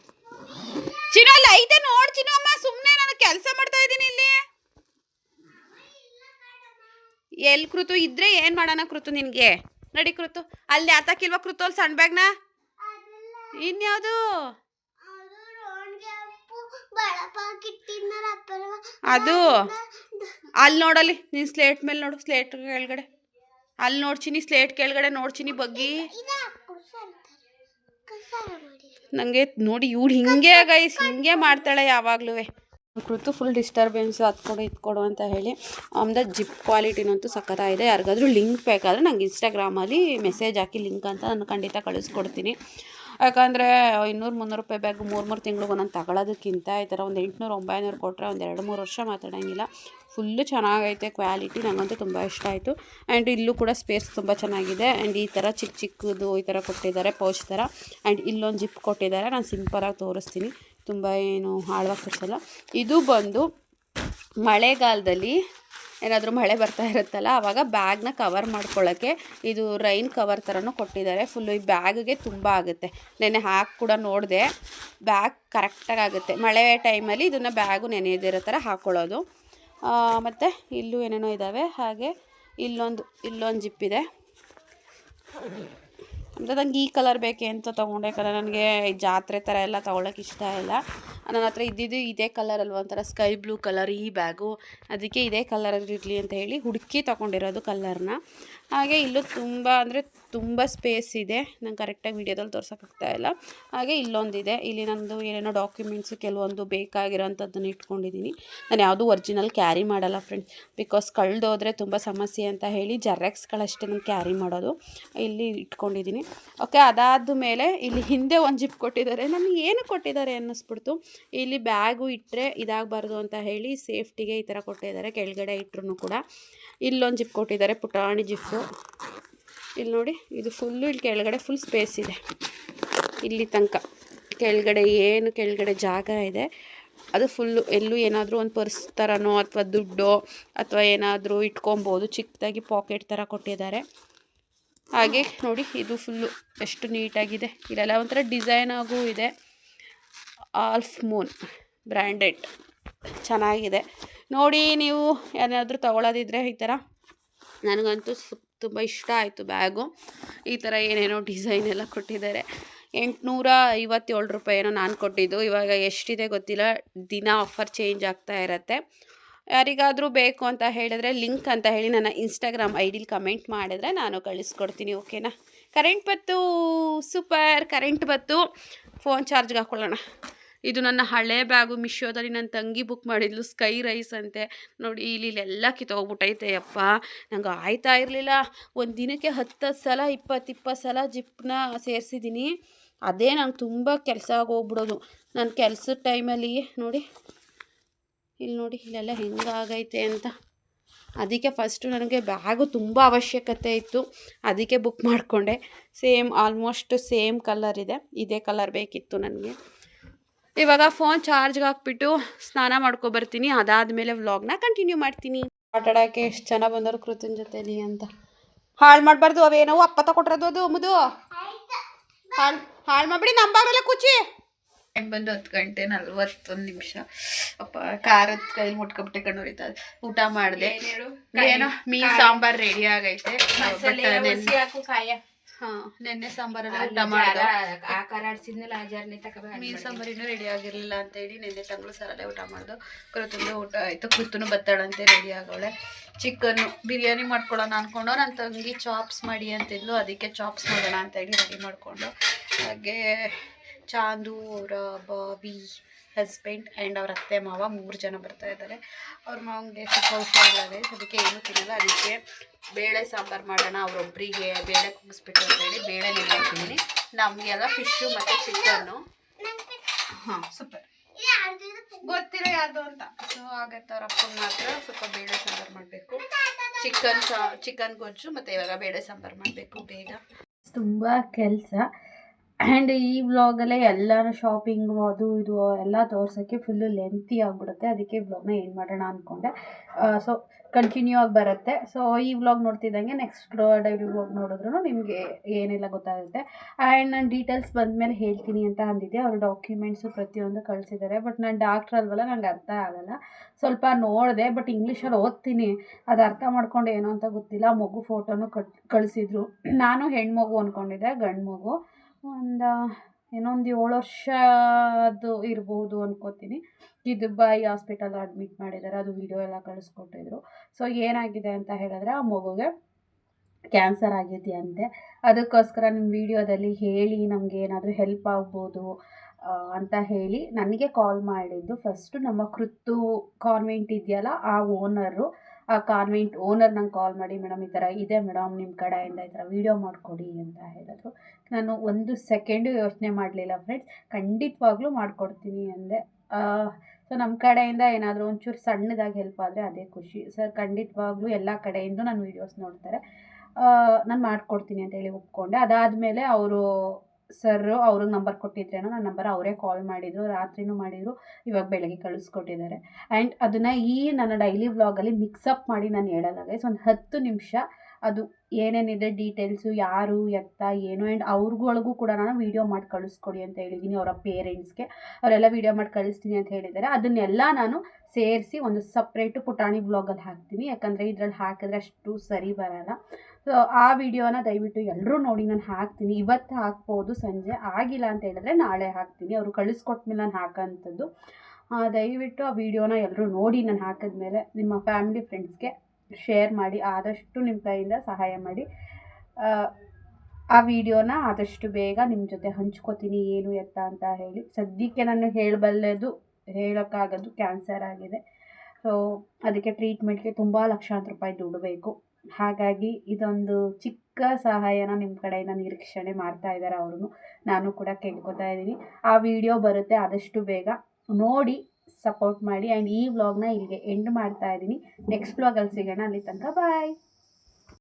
ಚಿನ್ನ ಐತೆ ನೋಡಿ ಚಿನ್ನಮ್ಮ ಸುಮ್ಮನೆ ನಾನು ಕೆಲಸ ಮಾಡ್ತಾ ಇದ್ದೀನಿ ಇಲ್ಲಿ. ಎಲ್ಲಿ ಕೃತು ಇದ್ರೆ ಏನು ಮಾಡೋಣ ಕೃತು ನಿನಗೆ? ನಡಿ ಕೃತು. ಅಲ್ಲಿ ಆತಕ್ಕಿಲ್ವ ಕೃತು ಅಲ್ಲಿ ಸಣ್ಣ ಬ್ಯಾಗ್ನ? ಇನ್ಯಾವುದು? ಅದು ಅಲ್ಲಿ ನೋಡಲ್ಲಿ. ನೀನು ಸ್ಲೇಟ್ ಮೇಲೆ ನೋಡು ಸ್ಲೇಟ್ ಕೆಳಗಡೆ. ಅಲ್ಲಿ ನೋಡ್ತೀನಿ ಸ್ಲೇಟ್ ಕೆಳಗಡೆ ನೋಡ್ತೀನಿ ಬಗ್ಗಿ. ನನಗೆ ನೋಡಿ ಇವ್ಳು ಹಿಂಗೆ ಗೈಸ್ ಹಿಂಗೆ ಮಾಡ್ತಾಳೆ ಯಾವಾಗ್ಲೂ ಕೃತು ಫುಲ್ ಡಿಸ್ಟರ್ಬೆನ್ಸ್ ಅದು ಕೊಡು ಇದು ಕೊಡು ಅಂತ ಹೇಳಿ ಆಮೇಲೆ ಜಿಪ್ ಕ್ವಾಲಿಟಿನಂತೂ ಸಖತ್ತಾಗಿದೆ. ಯಾರಿಗಾದ್ರೂ ಲಿಂಕ್ ಬೇಕಾದರೆ ನಂಗೆ ಇನ್ಸ್ಟಾಗ್ರಾಮಲ್ಲಿ ಮೆಸೇಜ್ ಹಾಕಿ ಲಿಂಕ್ ಅಂತ ನಾನು ಖಂಡಿತ ಕಳಿಸ್ಕೊಡ್ತೀನಿ. ಯಾಕಂದರೆ, ಇನ್ನೂರು ಮುನ್ನೂರು ರೂಪಾಯಿ ಬ್ಯಾಗ್ ಮೂರು ಮೂರು ತಿಂಗಳಿಗೂ ನಾನು ತಗೊಳ್ಳೋದಕ್ಕಿಂತ ಈ ಥರ ಒಂದು ಎಂಟುನೂರು, ಒಂಬೈನೂರು ಕೊಟ್ಟರೆ ಒಂದು ಎರಡು ಮೂರು ವರ್ಷ ಮಾತಾಡೋಂಗಿಲ್ಲ. ಫುಲ್ಲು ಚೆನ್ನಾಗೈತೆ ಕ್ವಾಲಿಟಿ ನನಗಂತೂ ತುಂಬ ಇಷ್ಟ ಆಯಿತು. ಆ್ಯಂಡ್ ಇಲ್ಲೂ ಕೂಡ ಸ್ಪೇಸ್ ತುಂಬ ಚೆನ್ನಾಗಿದೆ. ಆ್ಯಂಡ್ ಈ ಥರ ಚಿಕ್ಕ ಚಿಕ್ಕದು ಈ ಥರ ಕೊಟ್ಟಿದ್ದಾರೆ ಪೌಚ್ ಥರ. ಆ್ಯಂಡ್ ಇಲ್ಲೊಂದು ಜಿಪ್ ಕೊಟ್ಟಿದ್ದಾರೆ, ನಾನು ಸಿಂಪಲಾಗಿ ತೋರಿಸ್ತೀನಿ. ತುಂಬ ಏನು ಆಳವಾಗಿ ತೋರಿಸಲ್ಲ ಇದು ಬಂದು ಮಳೆಗಾಲದಲ್ಲಿ ಏನಾದರೂ ಮಳೆ ಬರ್ತಾ ಇರುತ್ತಲ್ಲ ಆವಾಗ ಬ್ಯಾಗ್ನ ಕವರ್ ಮಾಡ್ಕೊಳ್ಳೋಕ್ಕೆ ಇದು ರೈನ್ ಕವರ್ ಥರನೂ ಕೊಟ್ಟಿದ್ದಾರೆ. ಫುಲ್ಲು ಈ ಬ್ಯಾಗ್ಗೆ ತುಂಬ ಆಗುತ್ತೆ. ನೆನೆ ಹಾಕಿ ಕೂಡ ನೋಡಿದೆ, ಬ್ಯಾಗ್ ಕರೆಕ್ಟಾಗಿ ಆಗುತ್ತೆ. ಮಳೆ ಟೈಮಲ್ಲಿ ಇದನ್ನು ಬ್ಯಾಗು ನೆನೆಯದಿರೋ ಥರ ಹಾಕ್ಕೊಳ್ಳೋದು ಮತ್ತು ಇಲ್ಲೂ ಏನೇನೋ ಇದ್ದಾವೆ ಹಾಗೆ ಇಲ್ಲೊಂದು ಇಲ್ಲೊಂದು ಜಿಪ್ ಇದೆ. ಅಂದರೆ ನಂಗೆ ಈ ಕಲರ್ ಬೇಕೆ ಅಂತ ತೊಗೊಂಡೆ. ಕಲರ್ ನನಗೆ ಜಾತ್ರೆ ಥರ ಎಲ್ಲ ತೊಗೊಳಕ್ಕೆ ಇಷ್ಟ ಇಲ್ಲ. ನನ್ನ ಹತ್ರ ಇದ್ದಿದ್ದು ಇದೇ ಕಲರ್ ಅಲ್ವ ಒಂಥರ ಸ್ಕೈ ಬ್ಲೂ ಕಲರ್ ಈ ಬ್ಯಾಗು ಅದಕ್ಕೆ ಇದೇ ಕಲರ್ ಇರಲಿ ಅಂತ ಹೇಳಿ ಹುಡುಕಿ ತೊಗೊಂಡಿರೋದು ಕಲರ್ನ ಹಾಗೆ ಇಲ್ಲೂ ತುಂಬ ಅಂದರೆ ತುಂಬ ಸ್ಪೇಸ್ ಇದೆ. ನಂಗೆ ಕರೆಕ್ಟಾಗಿ ವೀಡಿಯೋದಲ್ಲಿ ತೋರ್ಸೋಕ್ಕಾಗ್ತಾ ಇಲ್ಲ. ಹಾಗೆ ಇಲ್ಲೊಂದಿದೆ. ಇಲ್ಲಿ ನಂದು ಏನೇನೋ ಡಾಕ್ಯುಮೆಂಟ್ಸು ಕೆಲವೊಂದು ಬೇಕಾಗಿರೋಂಥದ್ದನ್ನು ಇಟ್ಕೊಂಡಿದ್ದೀನಿ ನಾನು ಯಾವುದೂ ಒರಿಜಿನಲ್ ಕ್ಯಾರಿ ಮಾಡಲ್ಲ ಫ್ರೆಂಡ್ಸ್ ಬಿಕಾಸ್ ಕಳೆದೋದ್ರೆ ತುಂಬ ಸಮಸ್ಯೆ ಅಂತ ಹೇಳಿ ಜೆರಾಕ್ಸ್ಗಳಷ್ಟೇ ನಾನು ಕ್ಯಾರಿ ಮಾಡೋದು. ಇಲ್ಲಿ ಇಟ್ಕೊಂಡಿದ್ದೀನಿ ಓಕೆ ಅದಾದ ಮೇಲೆ ಇಲ್ಲಿ ಹಿಂದೆ ಒಂದು ಜಿಪ್ ಕೊಟ್ಟಿದ್ದಾರೆ. ನನಗೆ ಏನು ಕೊಟ್ಟಿದ್ದಾರೆ ಅನ್ನಿಸ್ಬಿಡ್ತು. ಇಲ್ಲಿ ಬ್ಯಾಗು ಇಟ್ಟರೆ ಇದಾಗಬಾರ್ದು ಅಂತ ಹೇಳಿ ಸೇಫ್ಟಿಗೆ ಈ ಥರ ಕೊಟ್ಟಿದ್ದಾರೆ. ಕೆಳಗಡೆ ಇಟ್ಟರು ಕೂಡ. ಇಲ್ಲೊಂದು ಜಿಪ್ ಕೊಟ್ಟಿದ್ದಾರೆ. ಪುಟಾಣಿ ಜಿಪ್ಪು ಇಲ್ಲಿ ನೋಡಿ, ಇದು ಫುಲ್ಲು ಇಲ್ಲಿ ಕೆಳಗಡೆ ಫುಲ್ ಸ್ಪೇಸ್ ಇದೆ. ಇಲ್ಲಿ ತನಕ. ಕೆಳಗಡೆ ಏನು, ಕೆಳಗಡೆ ಜಾಗ ಇದೆ. ಅದು ಫುಲ್ಲು ಎಲ್ಲೂ ಏನಾದರೂ ಒಂದು ಪರ್ಸ್ ಥರನೋ ಅಥವಾ ದುಡ್ಡೋ ಅಥವಾ ಏನಾದರೂ ಇಟ್ಕೊಬೋದು, ಚಿಕ್ಕದಾಗಿ ಪಾಕೆಟ್ ಥರ ಕೊಟ್ಟಿದ್ದಾರೆ. ಹಾಗೆ ನೋಡಿ, ಇದು ಫುಲ್ಲು ಎಷ್ಟು ನೀಟಾಗಿದೆ. ಇಲ್ಲೆಲ್ಲ ಒಂಥರ ಡಿಸೈನ್ ಆಗೂ ಇದೆ. ಆಲ್ಫ್ ಮೂನ್ ಬ್ರ್ಯಾಂಡೆಡ್ ಚೆನ್ನಾಗಿದೆ. ನೋಡಿ, ನೀವು ಏನಾದರೂ ತಗೊಳ್ಳೋದಿದ್ರೆ ಈ ಥರ ನನಗಂತೂ ತುಂಬ ಇಷ್ಟ ಆಯಿತು ಬ್ಯಾಗು. ಈ ಥರ ಏನೇನೋ ಡಿಸೈನ್ ಎಲ್ಲ ಕೊಟ್ಟಿದ್ದಾರೆ. ಎಂಟುನೂರ ಐವತ್ತೇಳು ರೂಪಾಯಿ ಏನೋ ನಾನು ಕೊಟ್ಟಿದ್ದು. ಇವಾಗ ಎಷ್ಟಿದೆ ಗೊತ್ತಿಲ್ಲ. ದಿನ ಆಫರ್ ಚೇಂಜ್ ಆಗ್ತಾ ಇರತ್ತೆ. ಯಾರಿಗಾದರೂ ಬೇಕು ಅಂತ ಹೇಳಿದ್ರೆ ಲಿಂಕ್ ಅಂತ ಹೇಳಿ ನನ್ನ ಇನ್ಸ್ಟಾಗ್ರಾಮ್ ಐ ಡಿಲಿ ಕಮೆಂಟ್ ಮಾಡಿದ್ರೆ ನಾನು ಕಳಿಸ್ಕೊಡ್ತೀನಿ, ಓಕೆನಾ? ಕರೆಂಟ್ ಬತ್ತು ಸೂಪರ್. ಕರೆಂಟ್ ಬತ್ತು ಫೋನ್ ಚಾರ್ಜ್ಗೆ ಹಾಕ್ಕೊಳ್ಳೋಣ ಇದು ನನ್ನ ಹಳೆ ಬ್ಯಾಗು ಮಿಶೋದಲ್ಲಿ ನನ್ನ ತಂಗಿ ಬುಕ್ ಮಾಡಿದ್ಲು, ಸ್ಕೈ ರೈಸ್ ಅಂತೆ. ನೋಡಿ, ಇಲ್ಲಿ ಇಲ್ಲೆಲ್ಲ ಕಿತ್ತೋಗ್ಬಿಟ್ಟೈತೆ ಅಪ್ಪ ನಂಗೆ ಆಯ್ತಾ ಇರಲಿಲ್ಲ. ಒಂದು ದಿನಕ್ಕೆ ಹತ್ತು ಸಲ, ಇಪ್ಪತ್ತು ಇಪ್ಪತ್ತು ಸಲ ಜಿಪ್ನ ಸೇರಿಸಿದ್ದೀನಿ. ಅದೇ ನಂಗೆ ತುಂಬ ಕೆಲಸ ಆಗೋಗ್ಬಿಡೋದು. ನನ್ನ ಕೆಲಸದ ಟೈಮಲ್ಲಿ, ನೋಡಿ ಇಲ್ಲಿ ನೋಡಿ, ಇಲ್ಲೆಲ್ಲ ಹೆಂಗಾಗೈತೆ ಅಂತ. ಅದಕ್ಕೆ ಫಸ್ಟು ನನಗೆ ಬ್ಯಾಗು ತುಂಬ ಅವಶ್ಯಕತೆ ಇತ್ತು. ಅದಕ್ಕೆ ಬುಕ್ ಮಾಡಿಕೊಂಡೆ. ಸೇಮ್, ಆಲ್ಮೋಸ್ಟ್ ಸೇಮ್ ಕಲರ್ ಇದೆ. ಇದೇ ಕಲರ್ ಬೇಕಿತ್ತು ನನಗೆ. ಇವಾಗ ಫೋನ್ ಚಾರ್ಜ್ಗೆ ಹಾಕ್ಬಿಟ್ಟು ಸ್ನಾನ ಮಾಡ್ಕೊಬರ್ತೀನಿ ಅದಾದಮೇಲೆ ವ್ಲಾಗ್ನ ಕಂಟಿನ್ಯೂ ಮಾಡ್ತೀನಿ. ಆಟ ಆಡೋಕ್ಕೆ ಎಷ್ಟು ಜನ ಬಂದರು ಕೃತಿನ ಜೊತೆಲಿ ಅಂತ. ಹಾಳು ಮಾಡಬಾರ್ದು ಅವೇನೋ ಅಪ್ಪ ತಗೊಟ್ರದು ಅದು ಮುದು. ಹಾಳು ಹಾಳು ಮಾಡ್ಬಿಡಿ ನಂಬಾಗಲ್ಲ ಕುಚಿ. ಟೈಮ್ ಬಂದು ಹತ್ತು ಗಂಟೆ ನಲ್ವತ್ತೊಂದು ನಿಮಿಷ. ಅಪ್ಪ ಖಾರದ ಕೈ ಮುಟ್ಕೊಬಿಟ್ಟೆ ಕಣ್ಣು ಹೊರಿತಾ ಊಟ ಮಾಡಿದೆ. ಏನೋ ಮೀನು ಸಾಂಬಾರ್ ರೆಡಿ ಆಗೈತೆ. ನೆನ್ನೆ- ಸಾಂಬಾರ್ ನೆನ್ನೆ ಸಾಂಬಾರೆಲ್ಲ ಊಟ ಮಾಡಿದೆ. ಮೀನ್ ಸಾಂಬಾರ್ ಇನ್ನೂ ರೆಡಿ ಆಗಿರ್ಲಿಲ್ಲ ಅಂತ ಹೇಳಿ ನೆನ್ನೆ ತಂಗಳು ಸರಲ್ಲೇ ಊಟ ಮಾಡ್ದು. ತುಂಬ ಊಟ ಆಯ್ತು ಕೃತುನು ಬತ್ತಾಳಂತೆ ರೆಡಿ ಆಗೋಳೆ ಚಿಕನ್ನು ಬಿರಿಯಾನಿ ಮಾಡ್ಕೊಳ್ಳೋಣ ಅನ್ಕೊಂಡು ನನ್ನ ತಂಗಿ ಚಾಪ್ಸ್ ಮಾಡಿ ಅಂತಿದ್ಲು ಅದಕ್ಕೆ ಚಾಪ್ಸ್ ಮಾಡೋಣ ಅಂತ ಹೇಳಿ ರೆಡಿ ಮಾಡಿಕೊಂಡು. ಹಾಗೆ ಚಾಂದು ಅವರ ಬಾಬಿ ಹಸ್ಬೆಂಡ್ ಆ್ಯಂಡ್ ಅವ್ರ ಅತ್ತೆ ಮಾವ ಮೂರು ಜನ ಬರ್ತಾ ಇದ್ದಾರೆ. ಅವ್ರ ಮಾವಂಗೆ ಸ್ವಲ್ಪ ಹುಷಾರಿಲ್ಲದೆ ಅದಕ್ಕೆ ಏನೂ ತಿನ್ನಲ್ಲ, ಅದಕ್ಕೆ ಬೇಳೆ ಸಾಂಬಾರು ಮಾಡೋಣ ಅವರೊಬ್ಬರಿಗೆ ಬೇಳೆ ಅಂತ ಹೇಳಿ ಬೇಳೆ ನೆನೆಹಾಕಿದ್ದೀನಿ ನಮಗೆಲ್ಲ ಫಿಶ್ಶು ಮತ್ತು ಚಿಕನ್ನು ಹಾಂ ಸೂಪರ್ ಗೊತ್ತಿಲ್ಲ ಯಾವುದು ಅಂತ. ಸೊ ಆಗತ್ತೆ ಅವ್ರ ಅಪ್ಪನ ಮಾತ್ರ ಸ್ವಲ್ಪ ಬೇಳೆ ಸಾಂಬಾರು ಮಾಡಬೇಕು. ಚಿಕನ್ ಚಿಕನ್ ಗೊಜ್ಜು ಮತ್ತು ಇವಾಗ ಬೇಳೆ ಸಾಂಬಾರು ಮಾಡಬೇಕು ಬೇಗ. ತುಂಬ ಕೆಲಸ. ಆ್ಯಂಡ್ ಈ ವ್ಲಾಗಲ್ಲೇ ಎಲ್ಲರ ಶಾಪಿಂಗು ಅದು ಇದು ಎಲ್ಲ ತೋರ್ಸೋಕ್ಕೆ ಫುಲ್ಲು ಲೆಂತಿ ಆಗಿಬಿಡುತ್ತೆ. ಅದಕ್ಕೆ ವ್ಲಾಗ್ನ ಏನು ಮಾಡೋಣ ಅಂದ್ಕೊಂಡೆ ಸೊ ಕಂಟಿನ್ಯೂ ಆಗಿ ಬರುತ್ತೆ. ಸೊ ಈ ವ್ಲಾಗ್ ನೋಡ್ತಿದ್ದಂಗೆ ನೆಕ್ಸ್ಟ್ ಡೈಲಿ ವ್ಲಾಗ್ ನೋಡಿದ್ರು ನಿಮಗೆ ಏನೆಲ್ಲ ಗೊತ್ತಾಗುತ್ತೆ. ಆ್ಯಂಡ್ ನಾನು ಡೀಟೇಲ್ಸ್ ಬಂದಮೇಲೆ ಹೇಳ್ತೀನಿ ಅಂತ ಅಂದಿದ್ದೆ. ಅವ್ರ ಡಾಕ್ಯುಮೆಂಟ್ಸು ಪ್ರತಿಯೊಂದು ಕಳಿಸಿದ್ದಾರೆ ಬಟ್ ನಾನು ಡಾಕ್ಟ್ರ್ ಅಲ್ವಲ್ಲ, ನಂಗೆ ಅರ್ಥ ಆಗಲ್ಲ. ಸ್ವಲ್ಪ ನೋಡಿದೆ ಬಟ್ ಇಂಗ್ಲೀಷಲ್ಲಿ ಓದ್ತೀನಿ. ಅದು ಅರ್ಥ ಮಾಡ್ಕೊಂಡು ಏನು ಅಂತ ಗೊತ್ತಿಲ್ಲ. ಮಗು ಫೋಟೋನು ಕಟ್, ಕಳಿಸಿದ್ರು. ನಾನು ಹೆಣ್ಮಗು ಅಂದ್ಕೊಂಡಿದ್ದೆ ಗಂಡು ಮಗು ಒಂದು ಏನೋ ಒಂದು ಏಳು ವರ್ಷದ್ದು ಇರ್ಬೋದು ಅಂದ್ಕೋತೀನಿ ಈ ದುಬೈ ಹಾಸ್ಪಿಟಲ್ ಅಡ್ಮಿಟ್ ಮಾಡಿದ್ದಾರೆ ಅದು ವಿಡಿಯೋ ಎಲ್ಲ ಕಳಿಸ್ಕೊಟ್ಟಿದ್ರು. ಸೊ ಏನಾಗಿದೆ ಅಂತ ಹೇಳಿದ್ರೆ, ಆ ಮಗುಗೆ ಕ್ಯಾನ್ಸರ್ ಆಗಿದೆ ಅಂತೆ ಅದಕ್ಕೋಸ್ಕರ ನಿಮ್ಮ ವಿಡಿಯೋದಲ್ಲಿ ಹೇಳಿ, ನಮಗೆ ಏನಾದರೂ ಹೆಲ್ಪ್ ಆಗ್ಬೋದು ಅಂತ ಹೇಳಿ ನನಗೆ ಕಾಲ್ ಮಾಡಿದ್ದು. ಫಸ್ಟು ನಮ್ಮ ಕೃತ್ತು ಕಾನ್ವೆಂಟ್ ಇದೆಯಲ್ಲ, ಆ ಓನರು ಆ ಕಾನ್ವೆಂಟ್ ಓನರ್ ನಂಗೆ ಕಾಲ್ ಮಾಡಿ ಮೇಡಮ್ ಈ ಥರ ಇದೆ ಮೇಡಮ್ ನಿಮ್ಮ ಕಡೆಯಿಂದ ಈ ಥರ ವೀಡಿಯೋ ಮಾಡಿಕೊಡಿ ಅಂತ ಹೇಳಿದ್ರು. ನಾನು ಒಂದು ಸೆಕೆಂಡು ಯೋಚನೆ ಮಾಡಲಿಲ್ಲ ಫ್ರೆಂಡ್ಸ್ ಖಂಡಿತವಾಗ್ಲೂ ಮಾಡಿಕೊಡ್ತೀನಿ ಅಂದೆ. ಸೊ ನಮ್ಮ ಕಡೆಯಿಂದ ಏನಾದರೂ ಒಂಚೂರು ಸಣ್ಣದಾಗಿ ಹೆಲ್ಪ್ ಆದರೆ ಅದೇ ಖುಷಿ. ಸರ್ ಖಂಡಿತವಾಗ್ಲೂ ಎಲ್ಲ ಕಡೆಯಿಂದ ನಾನು ವೀಡಿಯೋಸ್ ನೋಡ್ತಾರೆ. ನಾನು ಮಾಡಿಕೊಡ್ತೀನಿ ಅಂತೇಳಿ ಒಪ್ಕೊಂಡೆ. ಅದಾದಮೇಲೆ ಅವರು ಸರ್ ಅವ್ರಿಗೆ ನಂಬರ್ ಕೊಟ್ಟಿದ್ರೇನೋ ನನ್ನ ನಂಬರ್ ಅವರೇ ಕಾಲ್ ಮಾಡಿದರು, ರಾತ್ರಿನೂ ಮಾಡಿದರು, ಇವಾಗ ಬೆಳಗ್ಗೆ ಕಳಿಸ್ಕೊಟ್ಟಿದ್ದಾರೆ. ಆ್ಯಂಡ್ ಅದನ್ನು ಈ ನನ್ನ ಡೈಲಿ ವ್ಲಾಗಲ್ಲಿ ಮಿಕ್ಸಪ್ ಮಾಡಿ ನಾನು ಹೇಳಲ್ಲ ಗೈಸ್ ಒಂದು ಹತ್ತು ನಿಮಿಷ ಅದು ಏನೇನಿದೆ ಡೀಟೇಲ್ಸು ಯಾರು ಎತ್ತ ಏನು ಆ್ಯಂಡ್ ಅವ್ರಿಗಳಿಗೂ ಕೂಡ ನಾನು ವೀಡಿಯೋ ಮಾಡಿ ಕಳಿಸ್ಕೊಡಿ ಅಂತ ಹೇಳಿದ್ದೀನಿ ಅವರ ಪೇರೆಂಟ್ಸ್ಗೆ ಅವರೆಲ್ಲ ವೀಡಿಯೋ ಮಾಡಿ ಕಳಿಸ್ತೀನಿ ಅಂತ ಹೇಳಿದ್ದಾರೆ ಅದನ್ನೆಲ್ಲ ನಾನು ಸೇರಿಸಿ ಒಂದು ಸಪ್ರೇಟ್ ಪುಟಾಣಿ ವ್ಲಾಗಲ್ಲಿ ಹಾಕ್ತೀನಿ. ಯಾಕಂದರೆ ಇದ್ರಲ್ಲಿ ಹಾಕಿದ್ರೆ ಅಷ್ಟು ಸರಿ ಬರಲ್ಲ. ಸೊ ಆ ವಿಡಿಯೋನ ದಯವಿಟ್ಟು ಎಲ್ಲರೂ ನೋಡಿ ನಾನು ಹಾಕ್ತೀನಿ. ಇವತ್ತು ಹಾಕ್ಬೋದು, ಸಂಜೆ ಆಗಿಲ್ಲ ಅಂತ ಹೇಳಿದ್ರೆ ನಾಳೆ ಹಾಕ್ತೀನಿ. ಅವರು ಕಳಿಸ್ಕೊಟ್ಮೇಲೆ ನಾನು ಹಾಕೋಂಥದ್ದು ದಯವಿಟ್ಟು ಆ ವಿಡಿಯೋನ ಎಲ್ಲರೂ ನೋಡಿ ನಾನು ಹಾಕಿದ್ಮೇಲೆ ನಿಮ್ಮ ಫ್ಯಾಮಿಲಿ ಫ್ರೆಂಡ್ಸ್ಗೆ ಶೇರ್ ಮಾಡಿ ಆದಷ್ಟು ನಿಮ್ಮ ಕೈಯಿಂದ ಸಹಾಯ ಮಾಡಿ. ಆ, ವಿಡಿಯೋನ ಆದಷ್ಟು ಬೇಗ ನಿಮ್ಮ ಜೊತೆ ಹಂಚ್ಕೋತೀನಿ ಏನು ಎತ್ತ ಅಂತ ಹೇಳಿ. ಸದ್ಯಕ್ಕೆ ನಾನು ಹೇಳಬಲ್ಲದು ಹೇಳೋಕ್ಕಾಗೋದು ಕ್ಯಾನ್ಸರ್ ಆಗಿದೆ. ಸೊ ಅದಕ್ಕೆ ಟ್ರೀಟ್ಮೆಂಟ್ಗೆ ತುಂಬ ಲಕ್ಷಾಂತರ ರೂಪಾಯಿ ದುಡ್ಡು ಬೇಕು. ಹಾಗಾಗಿ ಇದೊಂದು ಚಿಕ್ಕ ಸಹಾಯನ ನಿಮ್ಮ ಕಡೆಯಿಂದ ನಿರೀಕ್ಷಣೆ ಮಾಡ್ತಾ ಇದ್ದಾರೆ ಅವರು ನಾನು ಕೂಡ ಕೇಳ್ಕೊತಾ ಇದ್ದೀನಿ. ಆ ವಿಡಿಯೋ ಬರುತ್ತೆ ಆದಷ್ಟು ಬೇಗ. ನೋಡಿ ಸಪೋರ್ಟ್ ಮಾಡಿ. ಆ್ಯಂಡ್ ಈ ವ್ಲಾಗ್ನ ಇಲ್ಲಿಗೆ ಎಂಡ್ ಮಾಡ್ತಾ ಇದ್ದೀನಿ. ನೆಕ್ಸ್ಟ್ ವ್ಲಾಗಲ್ಲಿ ಸಿಗೋಣ. ಅಲ್ಲಿ ತನಕ ಬಾಯ್